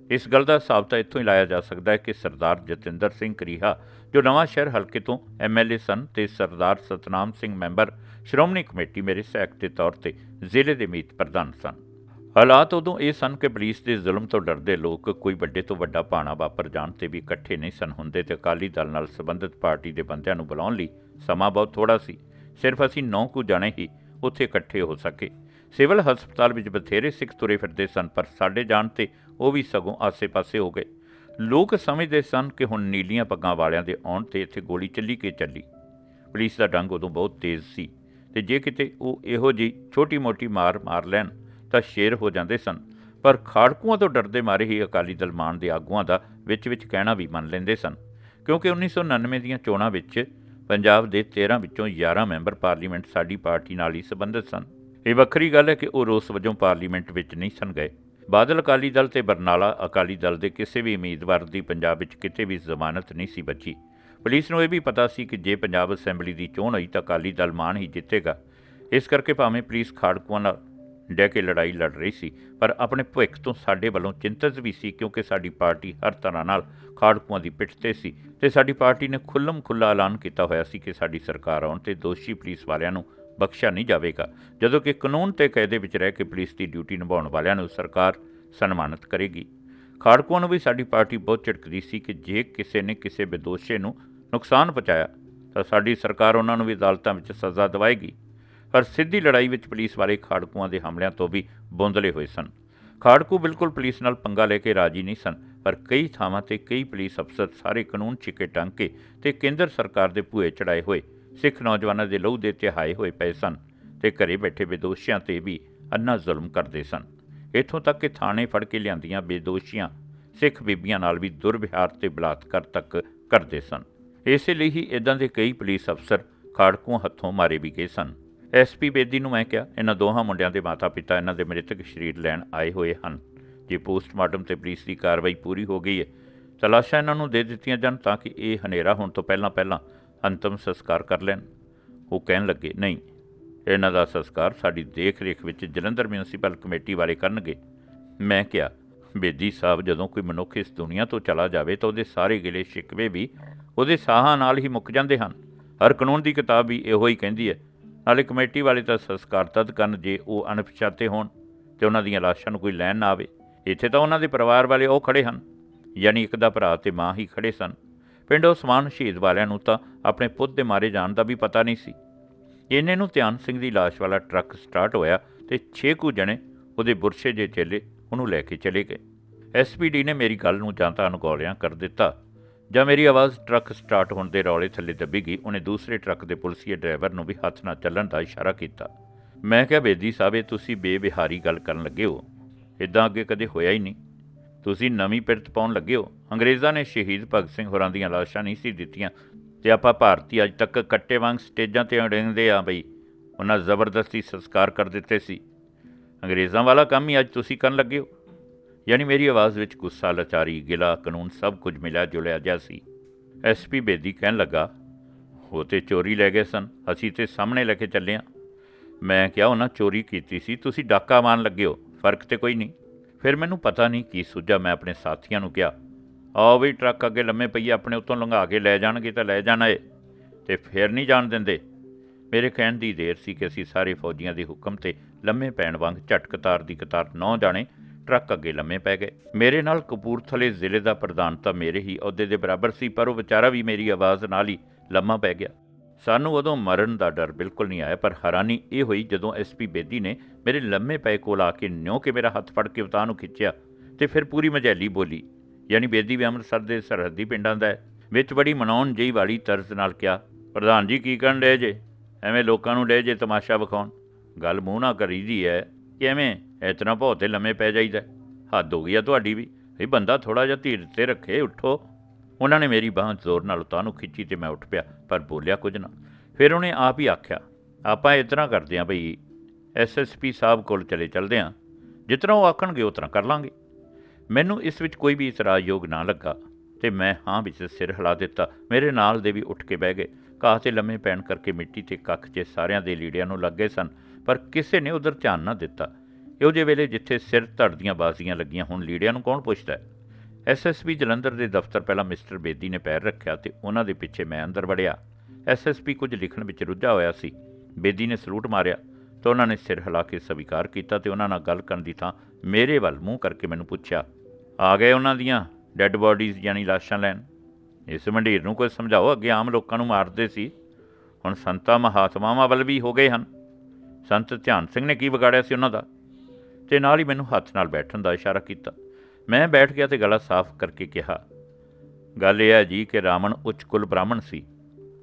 ਇਸ ਗੱਲ ਦਾ ਹਿਸਾਬ ਤਾਂ ਇੱਥੋਂ ਹੀ ਲਾਇਆ ਜਾ ਸਕਦਾ ਹੈ ਕਿ ਸਰਦਾਰ ਜਤਿੰਦਰ ਸਿੰਘ ਕਰੀਹਾ, ਜੋ ਨਵਾਂ ਸ਼ਹਿਰ ਹਲਕੇ ਤੋਂ ਐਮਐਲਏ ਸਨ ਤੇ ਸਰਦਾਰ ਸਤਨਾਮ ਸਿੰਘ ਮੈਂਬਰ, ਸ਼੍ਰੋਮਣੀ ਕਮੇਟੀ ਮੇਰੇ ਸਹਾਇਕ ਦੇ ਤੌਰ ਤੇ ਜ਼ਿਲ੍ਹੇ ਦੇ ਮੀਤ ਪ੍ਰਧਾਨ ਸਨ। ਹਾਲਾਤ ਉਦੋਂ ਇਹ ਸਨ ਕਿ ਪੁਲਿਸ ਦੇ ਜ਼ੁਲਮ ਤੋਂ ਡਰਦੇ ਲੋਕ ਕੋਈ ਵੱਡੇ ਤੋਂ ਵੱਡਾ ਭਾਣਾ ਵਾਪਰ ਜਾਣ ਤੇ ਵੀ ਇਕੱਠੇ ਨਹੀਂ ਸਨ ਹੁੰਦੇ ਤੇ ਅਕਾਲੀ ਦਲ ਨਾਲ ਸੰਬੰਧਿਤ ਪਾਰਟੀ ਦੇ ਬੰਦਿਆਂ ਨੂੰ ਬੁਲਾਉਣ ਲਈ ਸਮਾਂ ਬਹੁਤ ਥੋੜਾ ਸੀ। ਸਿਰਫ ਅਸੀਂ ਨੌ ਕੁ ਜਾਣੇ ਹੀ ਉੱਥੇ ਇਕੱਠੇ ਹੋ ਸਕੇ। ਸਿਵਲ ਹਸਪਤਾਲ ਵਿੱਚ ਬਥੇਰੇ ਸਿੱਖ ਤੁਰੇ ਫਿਰਦੇ ਸਨ, ਪਰ ਸਾਡੇ ਜਾਣ ਤੇ ਉਹ ਵੀ ਸਗੋਂ ਆਸੇ-ਪਾਸੇ ਹੋ ਗਏ। ਲੋਕ ਸਮਝਦੇ ਸਨ ਕਿ ਹੁਣ ਨੀਲੀਆਂ ਪੱਗਾਂ ਵਾਲਿਆਂ ਦੇ ਆਉਣ ਤੇ ਇੱਥੇ ਗੋਲੀ ਚੱਲੀ ਕੇ ਚੱਲੀ। ਪੁਲਿਸ ਦਾ ਡੰਗ ਉਦੋਂ ਬਹੁਤ ਤੇਜ਼ ਸੀ ਤੇ ਜੇ ਕਿਤੇ ਉਹ ਇਹੋ ਜੀ ਛੋਟੀ-ਮੋਟੀ ਮਾਰ ਮਾਰ ਲੈਣ ਤਾਂ ਸ਼ੇਰ ਹੋ ਜਾਂਦੇ ਸਨ। ਪਰ ਖਾੜਕੂਆਂ ਤੋਂ ਡਰਦੇ ਮਾਰੇ ਹੀ ਅਕਾਲੀ ਦਲ ਮਾਨ ਦੇ ਆਗੂਆਂ ਦਾ ਵਿੱਚ-ਵਿੱਚ ਕਹਿਣਾ ਵੀ ਮੰਨ ਲੈਂਦੇ ਸਨ। ਕਿਉਂਕਿ 1999 ਦੀਆਂ ਚੋਣਾਂ ਵਿੱਚ ਪੰਜਾਬ ਦੇ 13 ਵਿੱਚੋਂ 11 ਮੈਂਬਰ ਪਾਰਲੀਮੈਂਟ ਸਾਡੀ ਪਾਰਟੀ ਨਾਲ ਹੀ ਸੰਬੰਧਿਤ ਸਨ। ਇਹ ਵੱਖਰੀ ਗੱਲ ਹੈ ਕਿ ਉਹ ਰੋਸ ਵਜੋਂ ਪਾਰਲੀਮੈਂਟ ਵਿੱਚ ਨਹੀਂ ਸਨ ਗਏ। ਬਾਦਲ ਅਕਾਲੀ ਦਲ ਤੇ ਬਰਨਾਲਾ ਅਕਾਲੀ ਦਲ ਦੇ ਕਿਸੇ ਵੀ ਉਮੀਦਵਾਰ ਦੀ ਪੰਜਾਬ ਵਿੱਚ ਕਿਤੇ ਵੀ ਜ਼ਮਾਨਤ ਨਹੀਂ ਸੀ ਬਚੀ। ਪੁਲਿਸ ਨੂੰ ਇਹ ਵੀ ਪਤਾ ਸੀ ਕਿ ਜੇ ਪੰਜਾਬ ਅਸੈਂਬਲੀ ਦੀ ਚੋਣ ਹੋਈ ਤਾਂ ਅਕਾਲੀ ਦਲ ਮਾਨ ਹੀ ਜਿੱਤੇਗਾ। ਇਸ ਕਰਕੇ ਭਾਵੇਂ ਪੁਲਿਸ ਖਾੜਕੂਆਂ ਨਾਲ ਡੈ ਕੇ ਲੜਾਈ ਲੜ ਰਹੀ ਸੀ, ਪਰ ਆਪਣੇ ਭਵਿੱਖ ਤੋਂ ਸਾਡੇ ਵੱਲੋਂ ਚਿੰਤਤ ਵੀ ਸੀ ਕਿਉਂਕਿ ਸਾਡੀ ਪਾਰਟੀ ਹਰ ਤਰ੍ਹਾਂ ਨਾਲ ਖਾੜਕੂਆਂ ਦੀ ਪਿੱਠ ਤੇ ਸੀ ਤੇ ਸਾਡੀ ਪਾਰਟੀ ਨੇ ਖੁੱਲਮ ਖੁੱਲਾ ਐਲਾਨ ਕੀਤਾ ਹੋਇਆ ਸੀ ਕਿ ਸਾਡੀ ਸਰਕਾਰ ਆਉਣ ਤੇ ਦੋਸ਼ੀ ਪੁਲਿਸ ਵਾਲਿਆਂ ਨੂੰ ਬਖਸ਼ਿਆ ਨਹੀਂ ਜਾਵੇਗਾ। ਜਦੋਂ ਕਿ ਕਾਨੂੰਨ ਤੇ ਕਾਇਦੇ ਵਿੱਚ ਰਹਿ ਕੇ ਪੁਲਿਸ ਦੀ ਡਿਊਟੀ ਨਿਭਾਉਣ ਵਾਲਿਆਂ ਨੂੰ ਸਰਕਾਰ ਸਨਮਾਨਿਤ ਕਰੇਗੀ। ਖਾੜਕੂਆਂ ਨੂੰ ਵੀ ਸਾਡੀ ਪਾਰਟੀ ਬਹੁਤ ਝਿੜਕਦੀ ਸੀ ਕਿ ਜੇ ਕਿਸੇ ਨੇ ਕਿਸੇ ਬੇਦੋਸ਼ੇ ਨੂੰ ਨੁਕਸਾਨ ਪਹੁੰਚਾਇਆ, ਤਾਂ ਸਾਡੀ ਸਰਕਾਰ ਉਹਨਾਂ ਨੂੰ ਵੀ ਅਦਾਲਤਾਂ ਵਿੱਚ ਸਜ਼ਾ ਦਿਵਾਏਗੀ। ਪਰ ਸਿੱਧੀ ਲੜਾਈ ਵਿੱਚ ਪੁਲਿਸ ਵਾਲੇ ਖਾੜਕੂਆਂ ਦੇ ਹਮਲਿਆਂ ਤੋਂ ਵੀ ਬੌਂਦਲੇ ਹੋਏ ਸਨ। ਖਾੜਕੂ ਬਿਲਕੁਲ ਪੁਲਿਸ ਨਾਲ ਪੰਗਾ ਲੈ ਕੇ ਰਾਜੀ ਨਹੀਂ ਸਨ, ਪਰ ਕਈ ਥਾਵਾਂ ਤੇ ਕਈ ਪੁਲਿਸ ਅਫਸਰ ਸਾਰੇ ਕਾਨੂੰਨ ਛਿੱਕੇ ਟੰਗ ਕੇ ਤੇ ਕੇਂਦਰ ਸਰਕਾਰ ਦੇ ਭੂਏ ਚੜਾਏ ਹੋਏ, ਸਿੱਖ ਨੌਜਵਾਨਾਂ ਦੇ ਲਹੂ ਦੇ ਤਿਹਾਏ ਹੋਏ ਪਏ ਸਨ ਤੇ ਘਰੇ ਬੈਠੇ ਬੇਦੋਸ਼ੀਆਂ ਤੇ ਵੀ ਅੰਨਾ ਜ਼ੁਲਮ ਕਰਦੇ ਸਨ। ਇੱਥੋਂ ਤੱਕ ਕਿ ਥਾਣੇ ਫੜ ਕੇ ਲਿਆਂਦੀਆਂ ਬੇਦੋਸ਼ੀਆਂ ਸਿੱਖ ਬੀਬੀਆਂ ਨਾਲ ਵੀ ਦੁਰਵਿਹਾਰ ਤੇ ਬਲਾਤਕਾਰ ਤੱਕ ਕਰਦੇ ਸਨ। ਇਸੇ ਲਈ ਹੀ ਇਦਾਂ ਦੇ ਕਈ ਪੁਲਿਸ ਅਫਸਰ ਖਾੜਕੂਆਂ ਹੱਥੋਂ ਮਾਰੇ ਵੀ ਗਏ ਸਨ। ਐਸਪੀ ਬੇਦੀ ਨੂੰ ਮੈਂ ਕਿਹਾ, ਇਹਨਾਂ ਦੋਹਾਂ ਮੁੰਡਿਆਂ ਦੇ ਮਾਤਾ-ਪਿਤਾ, ਇਹਨਾਂ ਦੇ ਮ੍ਰਿਤਕ ਸਰੀਰ ਲੈਣ ਆਏ ਹੋਏ ਹਨ। ਜੇ ਪੋਸਟਮਾਰਟਮ ਤੇ ਪੁਲਿਸ ਦੀ ਕਾਰਵਾਈ ਪੂਰੀ ਹੋ ਗਈ ਹੈ, ਤਲਾਸ਼ਾਂ ਇਹਨਾਂ ਨੂੰ ਦੇ ਦਿੱਤੀਆਂ ਜਾਣ ਤਾਂ ਕਿ ਇਹ ਹਨੇਰਾ ਹੋਣ ਤੋਂ ਪਹਿਲਾਂ ਪਹਿਲਾਂ ਅੰਤਮ ਸੰਸਕਾਰ ਕਰ ਲੈਣ। ਉਹ ਕਹਿਣ ਲੱਗੇ, ਨਹੀਂ, ਇਹਨਾਂ ਦਾ ਸੰਸਕਾਰ ਸਾਡੀ ਦੇਖ-ਰੇਖ ਵਿੱਚ ਜਲੰਧਰ ਮਿਊਨਿਸਪਲ ਕਮੇਟੀ ਵਾਲੇ ਕਰਨਗੇ। ਮੈਂ ਕਿਹਾ, ਬੇਦੀ ਸਾਹਿਬ, ਜਦੋਂ ਕੋਈ ਮਨੁੱਖ ਇਸ ਦੁਨੀਆ ਤੋਂ ਚਲਾ ਜਾਵੇ ਤਾਂ ਉਹਦੇ ਸਾਰੇ ਗਿਲੇ ਸ਼ਿਕਵੇ ਵੀ ਉਹਦੇ ਸਾਹਾਂ ਨਾਲ ਹੀ ਮੁੱਕ ਜਾਂਦੇ ਹਨ। ਹਰ ਕਾਨੂੰਨ ਦੀ ਕਿਤਾਬ ਵੀ ਇਹੋ ਹੀ ਕਹਿੰਦੀ ਹੈ ਨਾਲੇ ਕਮੇਟੀ ਵਾਲੇ ਤਾਂ ਸੰਸਕਾਰ ਤਦ ਕਰਨ ਜੇ ਉਹ ਅਣਪਛਾਤੇ ਹੋਣ ਤੇ ਉਹਨਾਂ ਦੀਆਂ ਲਾਸ਼ਾਂ ਨੂੰ ਕੋਈ ਲੈਣ ਨਾ ਆਵੇ। ਇੱਥੇ ਤਾਂ ਉਹਨਾਂ ਦੇ ਪਰਿਵਾਰ ਵਾਲੇ ਉਹ ਖੜੇ ਹਨ, ਯਾਨੀ ਇੱਕ ਦਾ ਭਰਾ ਤੇ ਮਾਂ ਹੀ ਖੜੇ ਸਨ। ਪਿੰਡ ਉਸਮਾਨ ਸ਼ਹੀਦ ਵਾਲਿਆਂ ਨੂੰ ਤਾਂ ਆਪਣੇ ਪੁੱਤ ਦੇ ਮਾਰੇ ਜਾਣ ਦਾ ਵੀ ਪਤਾ ਨਹੀਂ ਸੀ। ਇਹਨੇ ਨੂੰ ਧਿਆਨ ਸਿੰਘ ਦੀ ਲਾਸ਼ ਵਾਲਾ ਟਰੱਕ ਸਟਾਰਟ ਹੋਇਆ ਤੇ 6 ਕੁ ਜਣੇ ਉਹਦੇ ਬੁਰਸ਼ੇ ਜੇ ਚੇਲੇ ਉਹਨੂੰ ਲੈ ਕੇ ਚਲੇ ਗਏ। ਐਸਪੀਡੀ ਨੇ ਮੇਰੀ ਗੱਲ ਨੂੰ ਜਾਂ ਤਾਂ ਅਣਗੌਲਿਆਂ ਕਰ ਦਿੱਤਾ। ਜਾਂ ਮੇਰੀ ਆਵਾਜ਼ ਟਰੱਕ ਸਟਾਰਟ ਹੋਣ ਦੇ ਰੌਲੇ ਥੱਲੇ ਦੱਬੀ ਗਈ, ਉਹਨੇ ਦੂਸਰੇ ਟਰੱਕ ਦੇ ਪੁਲਸੀਏ ਡਰਾਈਵਰ ਨੂੰ ਵੀ ਹੱਥ ਨਾਲ ਚੱਲਣ ਦਾ ਇਸ਼ਾਰਾ ਕੀਤਾ। ਮੈਂ ਕਿਹਾ, ਬੇਦੀ ਸਾਹਿਬ, ਇਹ ਤੁਸੀਂ ਬੇਵਿਹਾਰੀ ਗੱਲ ਕਰਨ ਲੱਗੇ ਹੋ। ਇਦਾਂ ਅੱਗੇ ਕਦੇ ਹੋਇਆ ਹੀ ਨਹੀਂ। ਤੁਸੀਂ ਨਵੀਂ ਪਿਰਤ ਪਾਉਣ ਲੱਗੇ ਹੋ। ਅੰਗਰੇਜ਼ਾਂ ਨੇ ਸ਼ਹੀਦ ਭਗਤ ਸਿੰਘ ਹੋਰਾਂ ਦੀਆਂ ਲਾਸ਼ਾਂ ਨਹੀਂ ਸੀ ਦਿੱਤੀਆਂ ਤੇ ਆਪਾਂ ਭਾਰਤੀ ਅੱਜ ਤੱਕ ਕੱਟੇ ਵਾਂਗ ਸਟੇਜਾਂ ਤੇ ਅੜਿੰਗਦੇ ਆ ਬਈ। ਉਹਨਾਂ ਜ਼ਬਰਦਸਤੀ ਸੰਸਕਾਰ ਕਰ ਦਿੱਤੇ ਸੀ। ਅੰਗਰੇਜ਼ਾਂ ਵਾਲਾ ਕੰਮ ਹੀ ਅੱਜ ਤੁਸੀਂ ਕਰਨ ਲੱਗੇ ਹੋ। ਯਾਨੀ ਮੇਰੀ ਆਵਾਜ਼ ਵਿੱਚ ਗੁੱਸਾ, ਲਾਚਾਰੀ, ਗਿਲਾ, ਕਾਨੂੰਨ ਸਭ ਕੁਝ ਮਿਲਿਆ ਜੁਲਿਆ ਜਿਹਾ ਸੀ। ਐਸਪੀ ਬੇਦੀ ਕਹਿਣ ਲੱਗਾ, ਉਹ ਤੇ ਚੋਰੀ ਲੈ ਗਏ ਸਨ, ਅਸੀਂ ਤੇ ਸਾਹਮਣੇ ਲੈ ਕੇ ਚੱਲੇ ਹਾਂ ਮੈਂ ਕਿਹਾ, ਉਹਨਾਂ ਚੋਰੀ ਕੀਤੀ ਸੀ, ਤੁਸੀਂ ਡਾਕਾ ਮਾਰਨ ਲੱਗੇ ਹੋ, ਫ਼ਰਕ ਤੇ ਕੋਈ ਨਹੀਂ। ਫਿਰ ਮੈਨੂੰ ਪਤਾ ਨਹੀਂ ਕੀ ਸੁਝਾ ਮੈਂ ਆਪਣੇ ਸਾਥੀਆਂ ਨੂੰ ਕਿਹਾ, ਆਓ ਵੀ ਟਰੱਕ ਅੱਗੇ ਲੰਮੇ ਪਈਏ, ਆਪਣੇ ਉੱਤੋਂ ਲੰਘਾ ਕੇ ਲੈ ਜਾਣਗੇ ਤਾਂ ਲੈ ਜਾਣਾ ਏ ਤੇ ਫਿਰ ਨਹੀਂ ਜਾਣ ਦਿੰਦੇ। ਮੇਰੇ ਕਹਿਣ ਦੀ ਦੇਰ ਸੀ ਕਿ ਅਸੀਂ ਸਾਰੇ ਫੌਜੀਆਂ ਦੇ ਹੁਕਮ ਤੇ ਲੰਮੇ ਪੈਣ ਵਾਂਗ ਝਟ ਕਤਾਰ ਦੀ ਕਤਾਰ ਨੌ ਜਾਣੇ ਟਰੱਕ ਅੱਗੇ ਲੰਮੇ ਪੈ ਗਏ। ਮੇਰੇ ਨਾਲ ਕਪੂਰਥਲੇ ਜ਼ਿਲ੍ਹੇ ਦਾ ਪ੍ਰਧਾਨ ਤਾਂ ਮੇਰੇ ਹੀ, ਅਹੁਦੇ ਦੇ ਬਰਾਬਰ ਸੀ, ਪਰ ਉਹ ਵਿਚਾਰਾ ਵੀ ਮੇਰੀ ਆਵਾਜ਼ ਨਾਲ ਹੀ ਲੰਮਾ ਪੈ ਗਿਆ। ਸਾਨੂੰ ਉਦੋਂ ਮਰਨ ਦਾ ਡਰ ਬਿਲਕੁਲ ਨਹੀਂ ਆਇਆ, ਪਰ ਹੈਰਾਨੀ ਇਹ ਹੋਈ ਜਦੋਂ ਐਸਪੀ ਬੇਦੀ ਨੇ ਮੇਰੇ ਲੰਮੇ ਪਏ ਕੋਲ ਆ ਕੇ ਨਿਉ ਕੇ ਮੇਰਾ ਹੱਥ ਫੜ ਕੇ ਉਤਾਂ ਨੂੰ ਖਿੱਚਿਆ ਤੇ ਫਿਰ ਪੂਰੀ ਮਜ਼ੈਲੀ ਬੋਲੀ। ਯਾਨੀ ਬੇਦੀ ਵੀ ਅੰਮ੍ਰਿਤਸਰ ਦੇ ਸਰਹੱਦੀ ਪਿੰਡਾਂ ਦਾ ਹੈ। ਵਿੱਚ ਬੜੀ ਮਨਾਉਣ ਜਿਹੀ ਵਾਲੀ ਤਰਜ਼ ਨਾਲ ਕਿਹਾ, ਪ੍ਰਧਾਨ ਜੀ, ਕੀ ਕਰਨ ਡੇ ਜੇ? ਐਵੇਂ ਲੋਕਾਂ ਨੂੰ ਡੇ ਜੇ ਤਮਾਸ਼ਾ ਵਿਖਾਉਣ? ਗੱਲ ਮੂੰਹ ਨਾ ਕਰੀਦੀ ਹੈ। ਕਿਵੇਂ? ਇਤਨਾ ਭੌਤੇ ਲੰਮੇ ਪੈ ਜਾਈਦਾ। ਹੱਦ ਹੋ ਗਈ ਆ ਤੁਹਾਡੀ ਵੀ। ਇਹ ਬੰਦਾ ਥੋੜਾ ਜਿਹਾ ਧੀਰ ਤੇ ਰੱਖੇ, ਉੱਠੋ। ਉਹਨਾਂ ਨੇ ਮੇਰੀ ਬਾਂਹ ਜ਼ੋਰ ਨਾਲ ਉਤਾਂ ਨੂੰ ਖਿੱਚੀ ਤੇ ਮੈਂ ਉੱਠ ਪਿਆ, ਪਰ ਬੋਲਿਆ ਕੁਝ ਨਾ। ਫਿਰ ਉਹਨੇ ਆਪ ਹੀ ਆਖਿਆ, ਆਪਾਂ ਇਤਨਾ ਕਰਦੇ ਹਾਂ ਭਈ ਐਸਐਸਪੀ ਸਾਹਿਬ ਕੋਲ ਚਲੇ ਚਲਦੇ ਹਾਂ ਜਿਤਨਾ ਉਹ ਆਖਣਗੇ, ਉਤਨਾ ਕਰ ਲਾਂਗੇ। ਮੈਨੂੰ ਇਸ ਵਿੱਚ ਕੋਈ ਵੀ ਇਤਰਾਜ਼ਯੋਗ ਨਾ ਲੱਗਾ ਤੇ ਮੈਂ ਹਾਂ ਵਿੱਚ ਸਿਰ ਹਿਲਾ ਦਿੱਤਾ। ਮੇਰੇ ਨਾਲ ਦੇ ਵੀ ਉੱਠ ਕੇ ਬਹਿ ਗਏ। ਘਾਹ ਤੇ ਲੰਮੇ ਪੈਣ ਕਰਕੇ ਮਿੱਟੀ ਤੇ ਕੱਖ 'ਚ ਸਾਰਿਆਂ ਦੇ ਲੀੜਿਆਂ ਨੂੰ ਲੱਗੇ ਸਨ। ਪਰ ਕਿਸੇ ਨੇ ਉਧਰ ਧਿਆਨ ਨਾ ਦਿੱਤਾ। ਇਹੋ ਜਿਹੇ ਵੇਲੇ ਜਿੱਥੇ ਸਿਰ ਧੜਦੀਆਂ ਬਾਜ਼ੀਆਂ ਲੱਗੀਆਂ ਹੁਣ, ਲੀੜਿਆਂ ਨੂੰ ਕੌਣ ਪੁੱਛਦਾ ਹੈ? ਐਸਐਸਪੀ ਜਲੰਧਰ ਦੇ ਦਫ਼ਤਰ ਪਹਿਲਾਂ ਮਿਸਟਰ ਬੇਦੀ ਨੇ ਪੈਰ ਰੱਖਿਆ ਤੇ ਉਹਨਾਂ ਦੇ ਪਿੱਛੇ ਮੈਂ ਅੰਦਰ ਵੜਿਆ। ਐਸਐਸਪੀ ਕੁਝ ਲਿਖਣ ਵਿੱਚ ਰੁੱਝਾ ਹੋਇਆ ਸੀ। ਬੇਦੀ ਨੇ ਸਲੂਟ ਮਾਰਿਆ ਤਾਂ ਉਹਨਾਂ ਨੇ ਸਿਰ ਹਿਲਾ ਕੇ ਸਵੀਕਾਰ ਕੀਤਾ ਤੇ ਉਹਨਾਂ ਨਾਲ ਗੱਲ ਕਰਨ ਦੀ ਥਾਂ ਮੇਰੇ ਵੱਲ ਮੂੰਹ ਕਰਕੇ ਮੈਨੂੰ ਪੁੱਛਿਆ, ਆ ਗਏ ਉਹਨਾਂ ਦੀਆਂ ਡੈੱਡ ਬਾਡੀਜ਼ ਯਾਨੀ ਲਾਸ਼ਾਂ ਲੈਣ? ਇਸ ਮੰਡੀਰ ਨੂੰ ਕੋਈ ਸਮਝਾਓ, ਅੱਗੇ ਆਮ ਲੋਕਾਂ ਨੂੰ ਮਾਰਦੇ ਸੀ। ਹੁਣ ਸੰਤਾਂ, ਮਹਾਤਮਾਵਾਂ ਵੱਲ ਵੀ ਹੋ ਗਏ ਹਨ। ਸੰਤ ਧਿਆਨ ਸਿੰਘ ਨੇ ਕੀ ਵਿਗਾੜਿਆ ਸੀ ਉਹਨਾਂ ਦਾ? ਤੇ ਨਾਲ ਹੀ ਮੈਨੂੰ ਹੱਥ ਨਾਲ ਬੈਠਣ ਦਾ ਇਸ਼ਾਰਾ ਕੀਤਾ। ਮੈਂ ਬੈਠ ਗਿਆ ਤੇ ਗਲਾ ਸਾਫ਼ ਕਰਕੇ ਕਿਹਾ, ਗੱਲ ਇਹ ਹੈ ਜੀ ਕਿ ਰਾਵਣ ਉੱਚ ਕੁਲ ਬ੍ਰਾਹਮਣ ਸੀ।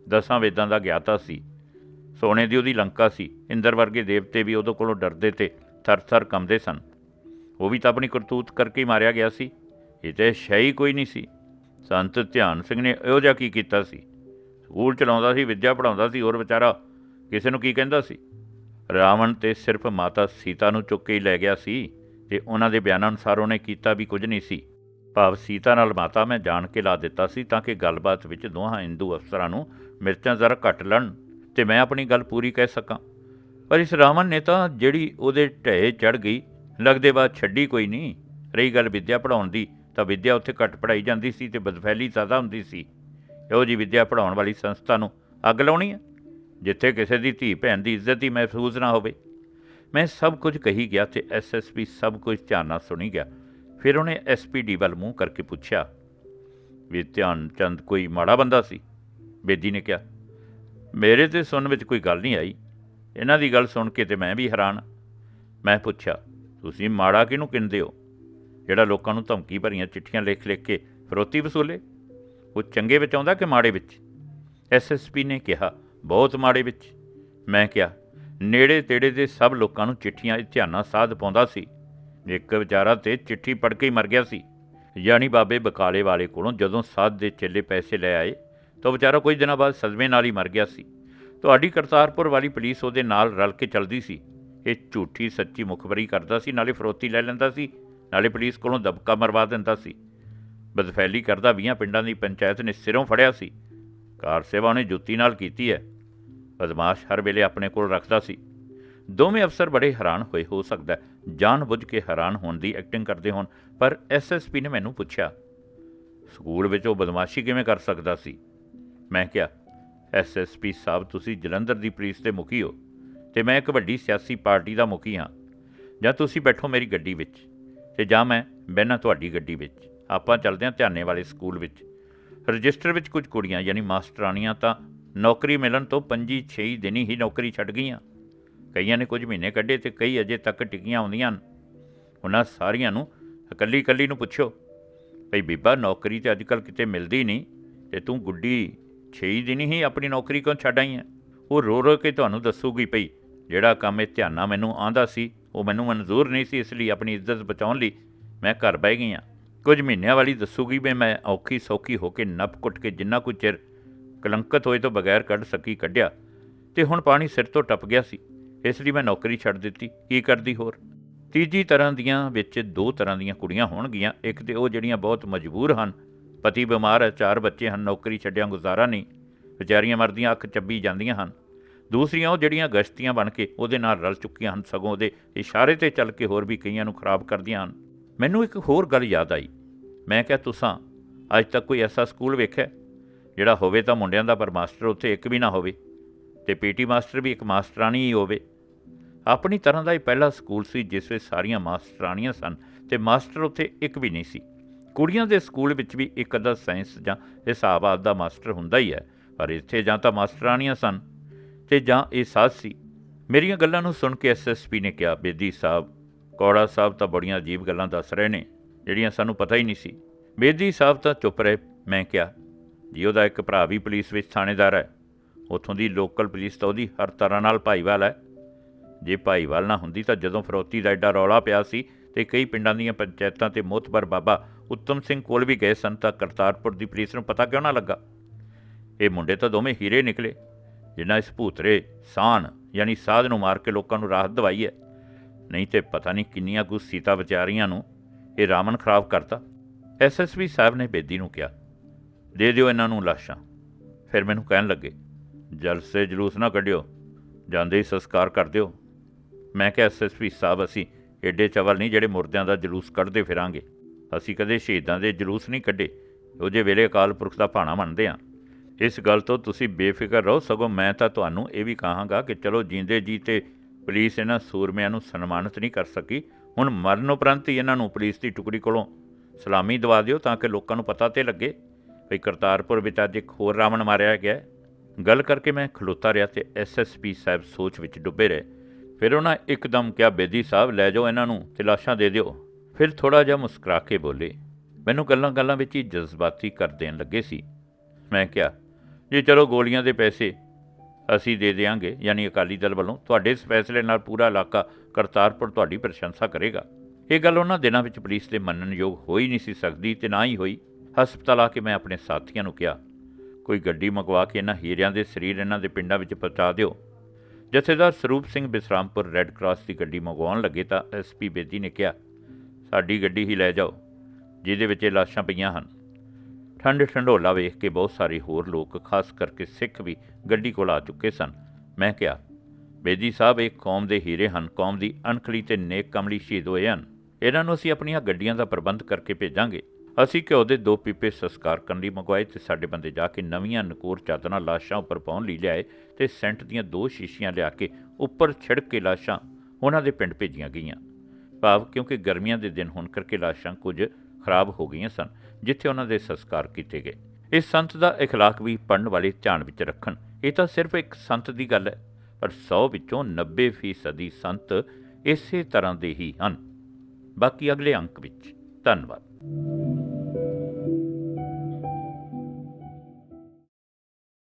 ਦਸਾਂ ਵੇਦਾਂ ਦਾ ਗਿਆਤਾ ਸੀ। ਸੋਨੇ ਦੀ ਉਹਦੀ ਲੰਕਾ ਸੀ। ਇੰਦਰ ਵਰਗੇ ਦੇਵਤੇ ਵੀ ਉਹਦੇ ਕੋਲੋਂ ਡਰਦੇ ਤੇ ਥਰ-ਥਰ ਕੰਬਦੇ ਸਨ। ਉਹ ਵੀ ਤਾਂ ਆਪਣੀ ਕਰਤੂਤ ਕਰਕੇ ਹੀ ਮਾਰਿਆ ਗਿਆ ਸੀ। ਇਹ ਤੇ ਸ਼ੈ ਕੋਈ ਨਹੀਂ ਸੀ। ਸੰਤ ਧਿਆਨ ਸਿੰਘ ਨੇ ਇਹੋ ਜਿਹਾ ਕੀ ਕੀਤਾ ਸੀ? ਸਕੂਲ ਚਲਾਉਂਦਾ ਸੀ, ਵਿੱਦਿਆ ਪੜਾਉਂਦਾ ਸੀ, ਹੋਰ ਵਿਚਾਰਾ ਕਿਸੇ ਨੂੰ ਕੀ ਕਹਿੰਦਾ ਸੀ? ਰਾਵਣ ਤੇ ਸਿਰਫ ਮਾਤਾ ਸੀਤਾ ਨੂੰ ਚੁੱਕ ਕੇ ਹੀ ਲੈ ਗਿਆ ਸੀ ਤੇ ਉਹਨਾਂ ਦੇ ਬਿਆਨਾਂ ਅਨੁਸਾਰ ਉਹਨੇ ਕੀਤਾ ਵੀ ਕੁਝ ਨਹੀਂ ਸੀ। ਭਾਵ ਸੀਤਾ ਨਾਲ ਮਾਤਾ ਮੈਂ ਜਾਣ ਕੇ ਲਾ ਦਿੱਤਾ ਸੀ ਤਾਂ ਕਿ ਗੱਲਬਾਤ ਵਿੱਚ ਦੋਹਾਂ ਹਿੰਦੂ ਅਫਸਰਾਂ ਨੂੰ ਮਿਰਚਾਂ ਜ਼ਰਾ ਘੱਟ ਲੜਨ ਤੇ ਮੈਂ ਆਪਣੀ ਗੱਲ ਪੂਰੀ ਕਹਿ ਸਕਾਂ। ਪਰ ਇਸ ਰਾਵਣ ਨੇ ਤਾਂ ਜਿਹੜੀ ਉਹਦੇ ਢਹਿ ਚੜ ਗਈ, ਲੱਗਦੇ ਬਾਅਦ ਛੱਡੀ ਕੋਈ ਨਹੀਂ। ਰਹੀ ਗੱਲ ਵਿੱਦਿਆ ਪੜਾਉਣ ਦੀ ਤਾਂ ਵਿੱਦਿਆ ਉੱਥੇ ਘੱਟ ਪੜਾਈ ਜਾਂਦੀ ਸੀ ਤੇ ਬਦਫੈਲੀ ਜ਼ਿਆਦਾ ਹੁੰਦੀ ਸੀ। ਇਹੋ ਜੀ ਵਿੱਦਿਆ ਪੜਾਉਣ ਵਾਲੀ ਸੰਸਥਾ ਨੂੰ ਅੱਗ ਲਾਉਣੀ ਹੈ ਜਿੱਥੇ ਕਿਸੇ ਦੀ ਧੀ ਭੈਣ ਦੀ ਇੱਜ਼ਤ ਹੀ ਮਹਿਫੂਜ਼ ਨਾ ਹੋਵੇ। ਮੈਂ ਸਭ ਕੁਝ ਕਹੀ ਗਿਆ ਤੇ ਐਸਐਸਪੀ ਸਭ ਕੁਝ ਧਿਆਨ ਨਾਲ ਸੁਣੀ ਗਿਆ। ਫਿਰ ਉਹਨੇ ਐਸਪੀਡੀ ਵੱਲ ਮੂੰਹ ਕਰਕੇ ਪੁੱਛਿਆ, ਵੀ ਧਿਆਨ ਚੰਦ ਕੋਈ ਮਾੜਾ ਬੰਦਾ ਸੀ? ਬੇਦੀ ਨੇ ਕਿਹਾ, ਮੇਰੇ ਤੇ ਸੁਣ ਵਿੱਚ ਕੋਈ ਗੱਲ ਨਹੀਂ ਆਈ। ਇਹਨਾਂ ਦੀ ਗੱਲ ਸੁਣ ਕੇ ਤੇ ਮੈਂ ਵੀ ਹੈਰਾਨ ਮੈਂ ਪੁੱਛਿਆ, ਤੁਸੀਂ ਮਾੜਾ ਕਿਹਨੂੰ ਕਹਿੰਦੇ ਹੋ? ਜਿਹੜਾ ਲੋਕਾਂ ਨੂੰ ਧਮਕੀ ਭਰੀਆਂ ਚਿੱਠੀਆਂ ਲਿਖ-ਲਿਖ ਕੇ ਫਰੋਤੀ ਵਸੂਲੇ? ਉਹ ਚੰਗੇ ਵਿੱਚ ਆਉਂਦਾ ਕਿ ਮਾੜੇ ਵਿੱਚ? ਐਸਐਸਪੀ ਨੇ ਕਿਹਾ ਬਹੁਤ ਮਾੜੇ ਵਿੱਚ। ਮੈਂ ਕਿਹਾ, ਨੇੜੇ ਤੇੜੇ ਦੇ ਸਭ ਲੋਕਾਂ ਨੂੰ ਚਿੱਠੀਆਂ ਧਿਆਨਾਂ ਸਾਧ ਪਾਉਂਦਾ ਸੀ। ਇੱਕ ਵਿਚਾਰਾ ਤੇ ਚਿੱਠੀ ਪੜ੍ਹ ਕੇ ਹੀ ਮਰ ਗਿਆ ਸੀ। ਯਾਨੀ ਬਾਬੇ ਬਕਾਲੇ ਵਾਲੇ ਕੋਲੋਂ ਜਦੋਂ ਸਾਧ ਦੇ ਚੇਲੇ ਪੈਸੇ ਲੈ ਆਏ, ਤਾਂ ਵਿਚਾਰਾ ਕੁਝ ਦਿਨਾਂ ਬਾਅਦ ਸਦਮੇ ਨਾਲ ਹੀ ਮਰ ਗਿਆ ਸੀ। ਤੁਹਾਡੀ ਕਰਤਾਰਪੁਰ ਵਾਲੀ ਪੁਲਿਸ ਉਹਦੇ ਨਾਲ ਰਲ ਕੇ ਚੱਲਦੀ ਸੀ। ਇਹ ਝੂਠੀ ਸੱਚੀ ਮੁਖਬਰੀ ਕਰਦਾ ਸੀ, ਨਾਲੇ ਫਰੋਤੀ ਲੈ ਲੈਂਦਾ ਸੀ, ਨਾਲੇ ਪੁਲਿਸ ਕੋਲੋਂ ਦਬਕਾ ਮਰਵਾ ਦਿੰਦਾ ਸੀ। ਬਦਫੈਲੀ ਕਰਦਾ 20 ਪਿੰਡਾਂ ਦੀ ਪੰਚਾਇਤ ਨੇ ਸਿਰੋਂ ਫੜਿਆ ਸੀ। ਕਾਰ ਸੇਵਾ ਉਹਨੇ ਜੁੱਤੀ ਨਾਲ ਕੀਤੀ ਹੈ। ਬਦਮਾਸ਼ ਹਰ ਵੇਲੇ ਆਪਣੇ ਕੋਲ ਰੱਖਦਾ ਸੀ। ਦੋਵੇਂ ਅਫਸਰ ਬੜੇ ਹੈਰਾਨ ਹੋਏ ਹੋ ਸਕਦਾ ਹੈ, ਜਾਣ ਬੁੱਝ ਕੇ ਹੈਰਾਨ ਹੋਣ ਦੀ ਐਕਟਿੰਗ ਕਰਦੇ ਹੋਣ ਪਰ ਐਸਐਸਪੀ ਨੇ ਮੈਨੂੰ ਪੁੱਛਿਆ ਸਕੂਲ ਵਿੱਚ ਉਹ ਬਦਮਾਸ਼ੀ ਕਿਵੇਂ ਕਰ ਸਕਦਾ ਸੀ? ਮੈਂ ਕਿਹਾ ਐਸਐਸਪੀ ਸਾਹਿਬ ਤੁਸੀਂ ਜਲੰਧਰ ਦੀ ਪੁਲਿਸ ਦੇ ਮੁਖੀ ਹੋ ਤੇ ਮੈਂ ਇੱਕ ਵੱਡੀ ਸਿਆਸੀ ਪਾਰਟੀ ਦਾ ਮੁਖੀ ਹਾਂ। ਜਾਂ ਤੁਸੀਂ ਬੈਠੋ ਮੇਰੀ ਗੱਡੀ ਵਿੱਚ ਤੇ ਜਾਂ ਮੈਂ ਬਹਿਣਾ ਤੁਹਾਡੀ ਗੱਡੀ ਵਿੱਚ। ਆਪਾਂ ਚੱਲਦੇ ਹਾਂ ਧਿਆਨੇ ਵਾਲੇ ਸਕੂਲ ਵਿੱਚ। ਰਜਿਸਟਰ ਵਿੱਚ ਕੁਝ ਕੁੜੀਆਂ, ਯਾਨੀ ਮਾਸਟਰਾਣੀਆਂ, ਤਾਂ ਨੌਕਰੀ ਮਿਲਣ ਤੋਂ 5-6 ਦਿਨ ਹੀ ਨੌਕਰੀ ਛੱਡ ਗਈਆਂ। ਕਈਆਂ ਨੇ ਕੁਝ ਮਹੀਨੇ ਕੱਢੇ ਤੇ ਕਈ ਅਜੇ ਤੱਕ ਟਿਕੀਆਂ ਆਉਂਦੀਆਂ ਹਨ। ਉਹਨਾਂ ਸਾਰੀਆਂ ਨੂੰ ਇਕੱਲੀ ਇਕੱਲੀ ਨੂੰ ਪੁੱਛੋ, ਭਈ ਬੀਬਾ, ਨੌਕਰੀ ਤੇ ਅੱਜਕੱਲ ਕਿਤੇ ਮਿਲਦੀ ਨਹੀਂ, ਤੇ ਤੂੰ ਗੁੱਡੀ 6 ਦਿਨ ਹੀ ਆਪਣੀ ਨੌਕਰੀ ਕਿਉਂ ਛੱਡ ਆਈ ਹੈ ਉਹ ਰੋ ਰੋ ਕੇ ਤੁਹਾਨੂੰ ਦੱਸੂਗੀ ਭਈ ਜਿਹੜਾ ਕੰਮ ਇਹ ਧਿਆਨਾ ਮੈਨੂੰ ਆਂਦਾ ਸੀ, ਉਹ ਮੈਨੂੰ ਮਨਜ਼ੂਰ ਨਹੀਂ ਸੀ ਇਸ ਲਈ ਆਪਣੀ ਇੱਜ਼ਤ ਬਚਾਉਣ ਲਈ ਮੈਂ ਘਰ ਬਹਿ ਗਈ ਹਾਂ ਕੁਝ ਮਹੀਨਿਆਂ ਵਾਲੀ ਦੱਸੂਗੀ ਵੀ ਮੈਂ ਔਖੀ ਸੌਖੀ ਹੋ ਕੇ ਨੱਪ ਕੁੱਟ ਕੇ ਜਿੰਨਾ ਕੁ ਚਿਰ ਕਲੰਕਤ ਹੋਏ ਤੋਂ ਬਗੈਰ ਕੱਢ ਸਕੀ ਕੱਢਿਆ ਤੇ ਹੁਣ ਪਾਣੀ ਸਿਰ ਤੋਂ ਟੱਪ ਗਿਆ ਸੀ। ਇਸ ਲਈ ਮੈਂ ਨੌਕਰੀ ਛੱਡ ਦਿੱਤੀ। ਕੀ ਕਰਦੀ ਹੋਰ? ਤੀਜੀ ਤਰ੍ਹਾਂ ਦੀਆਂ ਵਿੱਚ ਦੋ ਤਰ੍ਹਾਂ ਦੀਆਂ ਕੁੜੀਆਂ ਹੋਣਗੀਆਂ। ਇੱਕ ਤੇ ਉਹ ਜਿਹੜੀਆਂ ਬਹੁਤ ਮਜਬੂਰ ਹਨ, ਪਤੀ ਬਿਮਾਰ ਹੈ, ਚਾਰ ਬੱਚੇ ਹਨ, ਨੌਕਰੀ ਛੱਡਿਆਂ ਗੁਜ਼ਾਰਾ ਨਹੀਂ, ਵਿਚਾਰੀਆਂ ਮਰਦੀਆਂ ਅੱਖ ਚੱਬੀ ਜਾਂਦੀਆਂ ਹਨ। ਦੂਸਰੀਆਂ ਉਹ ਜਿਹੜੀਆਂ ਗਸ਼ਤੀਆਂ ਬਣ ਕੇ ਉਹਦੇ ਨਾਲ ਰਲ ਚੁੱਕੀਆਂ ਹਨ, ਸਗੋਂ ਉਹਦੇ ਇਸ਼ਾਰੇ ਤੇ ਚੱਲ ਕੇ ਹੋਰ ਵੀ ਕਈਆਂ ਨੂੰ ਖਰਾਬ ਕਰਦੀਆਂ ਹਨ। ਮੈਨੂੰ ਇੱਕ ਹੋਰ ਗੱਲ ਯਾਦ ਆਈ। ਮੈਂ ਕਿਹਾ, ਤੁਸਾਂ, ਅੱਜ ਤੱਕ ਕੋਈ ਐਸਾ ਸਕੂਲ ਵੇਖਿਆ ਜਿਹੜਾ ਹੋਵੇ ਤਾਂ ਮੁੰਡਿਆਂ ਦਾ ਪਰ ਮਾਸਟਰ ਉੱਥੇ ਇੱਕ ਵੀ ਨਾ ਹੋਵੇ ਤੇ ਪੀਟੀ ਮਾਸਟਰ ਵੀ ਇੱਕ ਮਾਸਟਰਾਣੀ ਹੀ ਹੋਵੇ? ਆਪਣੀ ਤਰ੍ਹਾਂ ਦਾ ਇਹ ਪਹਿਲਾ ਸਕੂਲ ਸੀ ਜਿਸ ਵਿੱਚ ਸਾਰੀਆਂ ਮਾਸਟਰਾਣੀਆਂ ਸਨ ਤੇ ਮਾਸਟਰ ਉੱਥੇ ਇੱਕ ਵੀ ਨਹੀਂ ਸੀ। ਕੁੜੀਆਂ ਦੇ ਸਕੂਲ ਵਿੱਚ ਵੀ ਇੱਕ ਅੱਧਾ ਸਾਇੰਸ ਜਾਂ ਹਿਸਾਬ ਆਦ ਦਾ ਮਾਸਟਰ ਹੁੰਦਾ ਹੀ ਹੈ, ਪਰ ਇੱਥੇ ਜਾਂ ਤਾਂ ਮਾਸਟਰਾਣੀਆਂ ਸਨ ਤੇ ਜਾਂ ਇਹ ਸਾਧ ਸੀ। ਮੇਰੀਆਂ ਗੱਲਾਂ ਨੂੰ ਸੁਣ ਕੇ ਐਸਐਸਪੀ ਨੇ ਕਿਹਾ, ਬੇਦੀ ਸਾਹਿਬ ਕੌੜਾ ਸਾਹਿਬ ਤਾਂ ਬੜੀਆਂ ਅਜੀਬ ਗੱਲਾਂ ਦੱਸ ਰਹੇ ਨੇ, ਜਿਹੜੀਆਂ ਸਾਨੂੰ ਪਤਾ ਹੀ ਨਹੀਂ ਸੀ। ਬੇਦੀ ਸਾਹਿਬ ਤਾਂ ਚੁੱਪ ਰਹੇ, ਮੈਂ ਕਿਹਾ, ਜੀ, ਉਹਦਾ ਇੱਕ ਭਰਾ ਵੀ ਪੁਲਿਸ ਵਿੱਚ ਥਾਣੇਦਾਰ ਹੈ। ਉੱਥੋਂ ਦੀ ਲੋਕਲ ਪੁਲਿਸ ਤਾਂ ਉਹਦੀ ਹਰ ਤਰ੍ਹਾਂ ਨਾਲ ਭਾਈਵਾਲ ਹੈ। ਜੇ ਭਾਈਵਾਲ ਨਾ ਹੁੰਦੀ ਤਾਂ ਜਦੋਂ ਫਰੋਤੀ ਦਾ ਐਡਾ ਰੌਲਾ ਪਿਆ ਸੀ ਤੇ ਕਈ ਪਿੰਡਾਂ ਦੀਆਂ ਪੰਚਾਇਤਾਂ ਤੇ ਮੋਤਬਰ ਬਾਬਾ ਉੱਤਮ ਸਿੰਘ ਕੋਲ ਵੀ ਗਏ ਸਨ ਤਾਂ ਕਰਤਾਰਪੁਰ ਦੀ ਪੁਲਿਸ ਨੂੰ ਪਤਾ ਕਿਉਂ ਨਾ ਲੱਗਾ? ਇਹ ਮੁੰਡੇ ਤਾਂ ਦੋਵੇਂ ਹੀਰੇ ਨਿਕਲੇ, ਜਿਨ੍ਹਾਂ ਇਸ ਭੂਤਰੇ ਸਾਨ, ਯਾਨੀ ਸਾਧ ਨੂੰ ਮਾਰ ਕੇ ਲੋਕਾਂ ਨੂੰ ਰਾਹਤ ਦਵਾਈ ਹੈ। ਨਹੀਂ ਤੇ ਪਤਾ ਨਹੀਂ ਕਿੰਨੀਆਂ ਕੁ ਸੀਤਾ ਵਿਚਾਰੀਆਂ ਨੂੰ ਇਹ ਰਾਵਣ ਖਰਾਬ ਕਰਤਾ। ਐਸਐਸਪੀ ਸਾਹਿਬ ਨੇ ਬੇਦੀ ਨੂੰ ਕਿਹਾ, ਦੇ ਦਿਓ ਇਹਨਾਂ ਨੂੰ ਲਾਸ਼ਾਂ। ਫਿਰ ਮੈਨੂੰ ਕਹਿਣ ਲੱਗੇ, ਜਲਸੇ ਜਲੂਸ ਨਾ ਕੱਢਿਓ, ਜਾਂਦੇ ਹੀ ਸੰਸਕਾਰ ਕਰ ਦਿਓ। ਮੈਂ ਕਿਹਾ ਐਸਐਸਪੀ ਸਾਹਿਬ, ਅਸੀਂ ਏਡੇ ਚਵਲ ਨਹੀਂ ਜਿਹੜੇ ਮੁਰਦਿਆਂ ਦਾ ਜਲੂਸ ਕੱਢਦੇ ਫਿਰਾਂਗੇ। ਅਸੀਂ ਕਦੇ ਸ਼ਹੀਦਾਂ ਦੇ ਜਲੂਸ ਨਹੀਂ ਕੱਢੇ, ਉਹ ਜੇ ਵੇਲੇ ਅਕਾਲ ਪੁਰਖ ਦਾ ਭਾਣਾ ਮੰਨਦੇ ਹਾਂ। ਇਸ ਗੱਲ ਤੋਂ ਤੁਸੀਂ ਬੇਫਿਕਰ ਰਹੋ, ਸਗੋਂ ਮੈਂ ਤਾਂ ਤੁਹਾਨੂੰ ਇਹ ਵੀ ਕਹਾਂਗਾ ਕਿ ਚਲੋ ਜਿੰਦੇ ਜੀ ਤੇ ਪੁਲਿਸ ਇਹਨਾਂ ਸੂਰਮਿਆਂ ਨੂੰ ਸਨਮਾਨਿਤ ਨਹੀਂ ਕਰ ਸਕੀ। ਹੁਣ ਮਰਨ ਉਪਰੰਤ ਹੀ ਇਹਨਾਂ ਨੂੰ ਪੁਲਿਸ ਦੀ ਟੁਕੜੀ ਕੋਲੋਂ ਸਲਾਮੀ ਦਵਾ ਦਿਓ ਤਾਂ ਕਿ ਲੋਕਾਂ ਨੂੰ ਪਤਾ ਤੇ ਲੱਗੇ ਵੀ ਕਰਤਾਰਪੁਰ ਵਿੱਚ ਅੱਜ ਇੱਕ ਹੋਰ ਰਾਵਣ ਮਾਰਿਆ ਗਿਆ ਗੱਲ ਕਰਕੇ ਮੈਂ ਖਲੋਤਾ ਰਿਹਾ ਤੇ ਐਸਐਸਪੀ ਸਾਹਿਬ ਸੋਚ ਵਿੱਚ ਡੁੱਬੇ ਰਹੇ। ਫਿਰ ਉਹਨਾਂ ਇੱਕਦਮ ਕਿਹਾ, ਬੇਦੀ ਸਾਹਿਬ, ਲੈ ਜਾਓ ਇਹਨਾਂ ਨੂੰ ਤੇ ਲਾਸ਼ਾਂ ਦੇ ਦਿਓ। ਫਿਰ ਥੋੜਾ ਜਿਹਾ ਮੁਸਕਰਾ ਕੇ ਬੋਲੇ, ਮੈਨੂੰ ਗੱਲਾਂ-ਗੱਲਾਂ ਵਿੱਚ ਹੀ ਜਜ਼ਬਾਤੀ ਕਰ ਦੇਣ ਲੱਗੇ ਸੀ। ਮੈਂ ਕਿਹਾ, ਜੀ ਚਲੋ ਗੋਲੀਆਂ ਦੇ ਪੈਸੇ ਅਸੀਂ ਦੇ ਦੇਵਾਂਗੇ ਯਾਨੀ ਅਕਾਲੀ ਦਲ ਵੱਲੋਂ। ਤੁਹਾਡੇ ਇਸ ਫੈਸਲੇ ਨਾਲ ਪੂਰਾ ਇਲਾਕਾ ਕਰਤਾਰਪੁਰ ਤੁਹਾਡੀ ਪ੍ਰਸ਼ੰਸਾ ਕਰੇਗਾ। ਇਹ ਗੱਲ ਉਹਨਾਂ ਦਿਨਾਂ ਵਿੱਚ ਪੁਲਿਸ ਦੇ ਮੰਨਣਯੋਗ ਹੋ ਹੀ ਨਹੀਂ ਸੀ ਸਕਦੀ ਤੇ ਨਾ ਹੀ ਹੋਈ। ਹਸਪਤਾਲ ਆ ਕੇ ਮੈਂ ਆਪਣੇ ਸਾਥੀਆਂ ਨੂੰ ਕਿਹਾ, ਕੋਈ ਗੱਡੀ ਮੰਗਵਾ ਕੇ ਇਹਨਾਂ ਹੀਰਿਆਂ ਦੇ ਸਰੀਰ ਇਹਨਾਂ ਦੇ ਪਿੰਡਾਂ ਵਿੱਚ ਪਹੁੰਚਾ ਦਿਓ। ਜਥੇਦਾਰ ਸਰੂਪ ਸਿੰਘ ਬਿਸਰਾਮਪੁਰ ਰੈੱਡ ਕਰਾਸ ਦੀ ਗੱਡੀ ਮੰਗਵਾਉਣ ਲੱਗੇ ਤਾਂ ਐਸਪੀ ਬੇਦੀ ਨੇ ਕਿਹਾ, ਸਾਡੀ ਗੱਡੀ ਹੀ ਲੈ ਜਾਓ, ਜਿਹਦੇ ਵਿੱਚ ਇਹ ਲਾਸ਼ਾਂ ਪਈਆਂ ਹਨ। ਠੰਡ ਠੰਡੋਲਾ ਵੇਖ ਕੇ ਬਹੁਤ ਸਾਰੇ ਹੋਰ ਲੋਕ, ਖਾਸ ਕਰਕੇ ਸਿੱਖ ਵੀ ਗੱਡੀ ਕੋਲ ਆ ਚੁੱਕੇ ਸਨ। ਮੈਂ ਕਿਹਾ, ਬੇਦੀ ਸਾਹਿਬ, ਇਹ ਕੌਮ ਦੇ ਹੀਰੇ ਹਨ, ਕੌਮ ਦੀ ਅਣਖਲੀ ਤੇ ਨੇਕ ਕਮਲੀ ਸ਼ਹੀਦ ਹੋਏ ਹਨ। ਇਹਨਾਂ ਨੂੰ ਅਸੀਂ ਆਪਣੀਆਂ ਗੱਡੀਆਂ ਦਾ ਪ੍ਰਬੰਧ ਕਰਕੇ ਭੇਜਾਂਗੇ। ਅਸੀਂ ਘਿਓ ਦੇ ਦੋ ਪੀਪੇ ਸੰਸਕਾਰ ਕਰਨ ਲਈ ਮੰਗਵਾਏ ਤੇ ਸਾਡੇ ਬੰਦੇ ਜਾ ਕੇ ਨਵੀਆਂ ਨਕੋਰ ਚਾਦਰਾਂ, ਲਾਸ਼ਾਂ ਉੱਪਰ ਪਾਉਣ ਲਈ ਲਿਆਏ ਤੇ ਸੈਂਟ ਦੀਆਂ ਦੋ ਸ਼ੀਸ਼ੀਆਂ ਲਿਆ ਕੇ ਉੱਪਰ ਛਿੜਕ ਕੇ ਲਾਸ਼ਾਂ ਉਹਨਾਂ ਦੇ ਪਿੰਡ ਭੇਜੀਆਂ ਗਈਆਂ। ਭਾਵ ਕਿਉਂਕਿ ਗਰਮੀਆਂ ਦੇ ਦਿਨ ਹੋਣ ਕਰਕੇ ਲਾਸ਼ਾਂ ਕੁਝ ਖਰਾਬ ਹੋ ਗਈਆਂ ਸਨ। ਜਿੱਥੇ ਉਹਨਾਂ ਦੇ ਸੰਸਕਾਰ ਕੀਤੇ ਗਏ ਇਸ ਸੰਤ ਦਾ اخلاق ਵੀ ਪੜਨ ਵਾਲੇ ਧਿਆਨ ਵਿੱਚ ਰੱਖਣ ਇਹ ਤਾਂ ਸਿਰਫ ਇੱਕ ਸੰਤ ਦੀ ਗੱਲ ਹੈ ਪਰ 100 ਵਿੱਚੋਂ 90% ਫੀਸਦੀ ਸੰਤ ਇਸੇ ਤਰ੍ਹਾਂ ਦੇ ਹੀ ਹਨ ਬਾਕੀ ਅਗਲੇ ਅੰਕ ਵਿੱਚ ਧੰਨਵਾਦ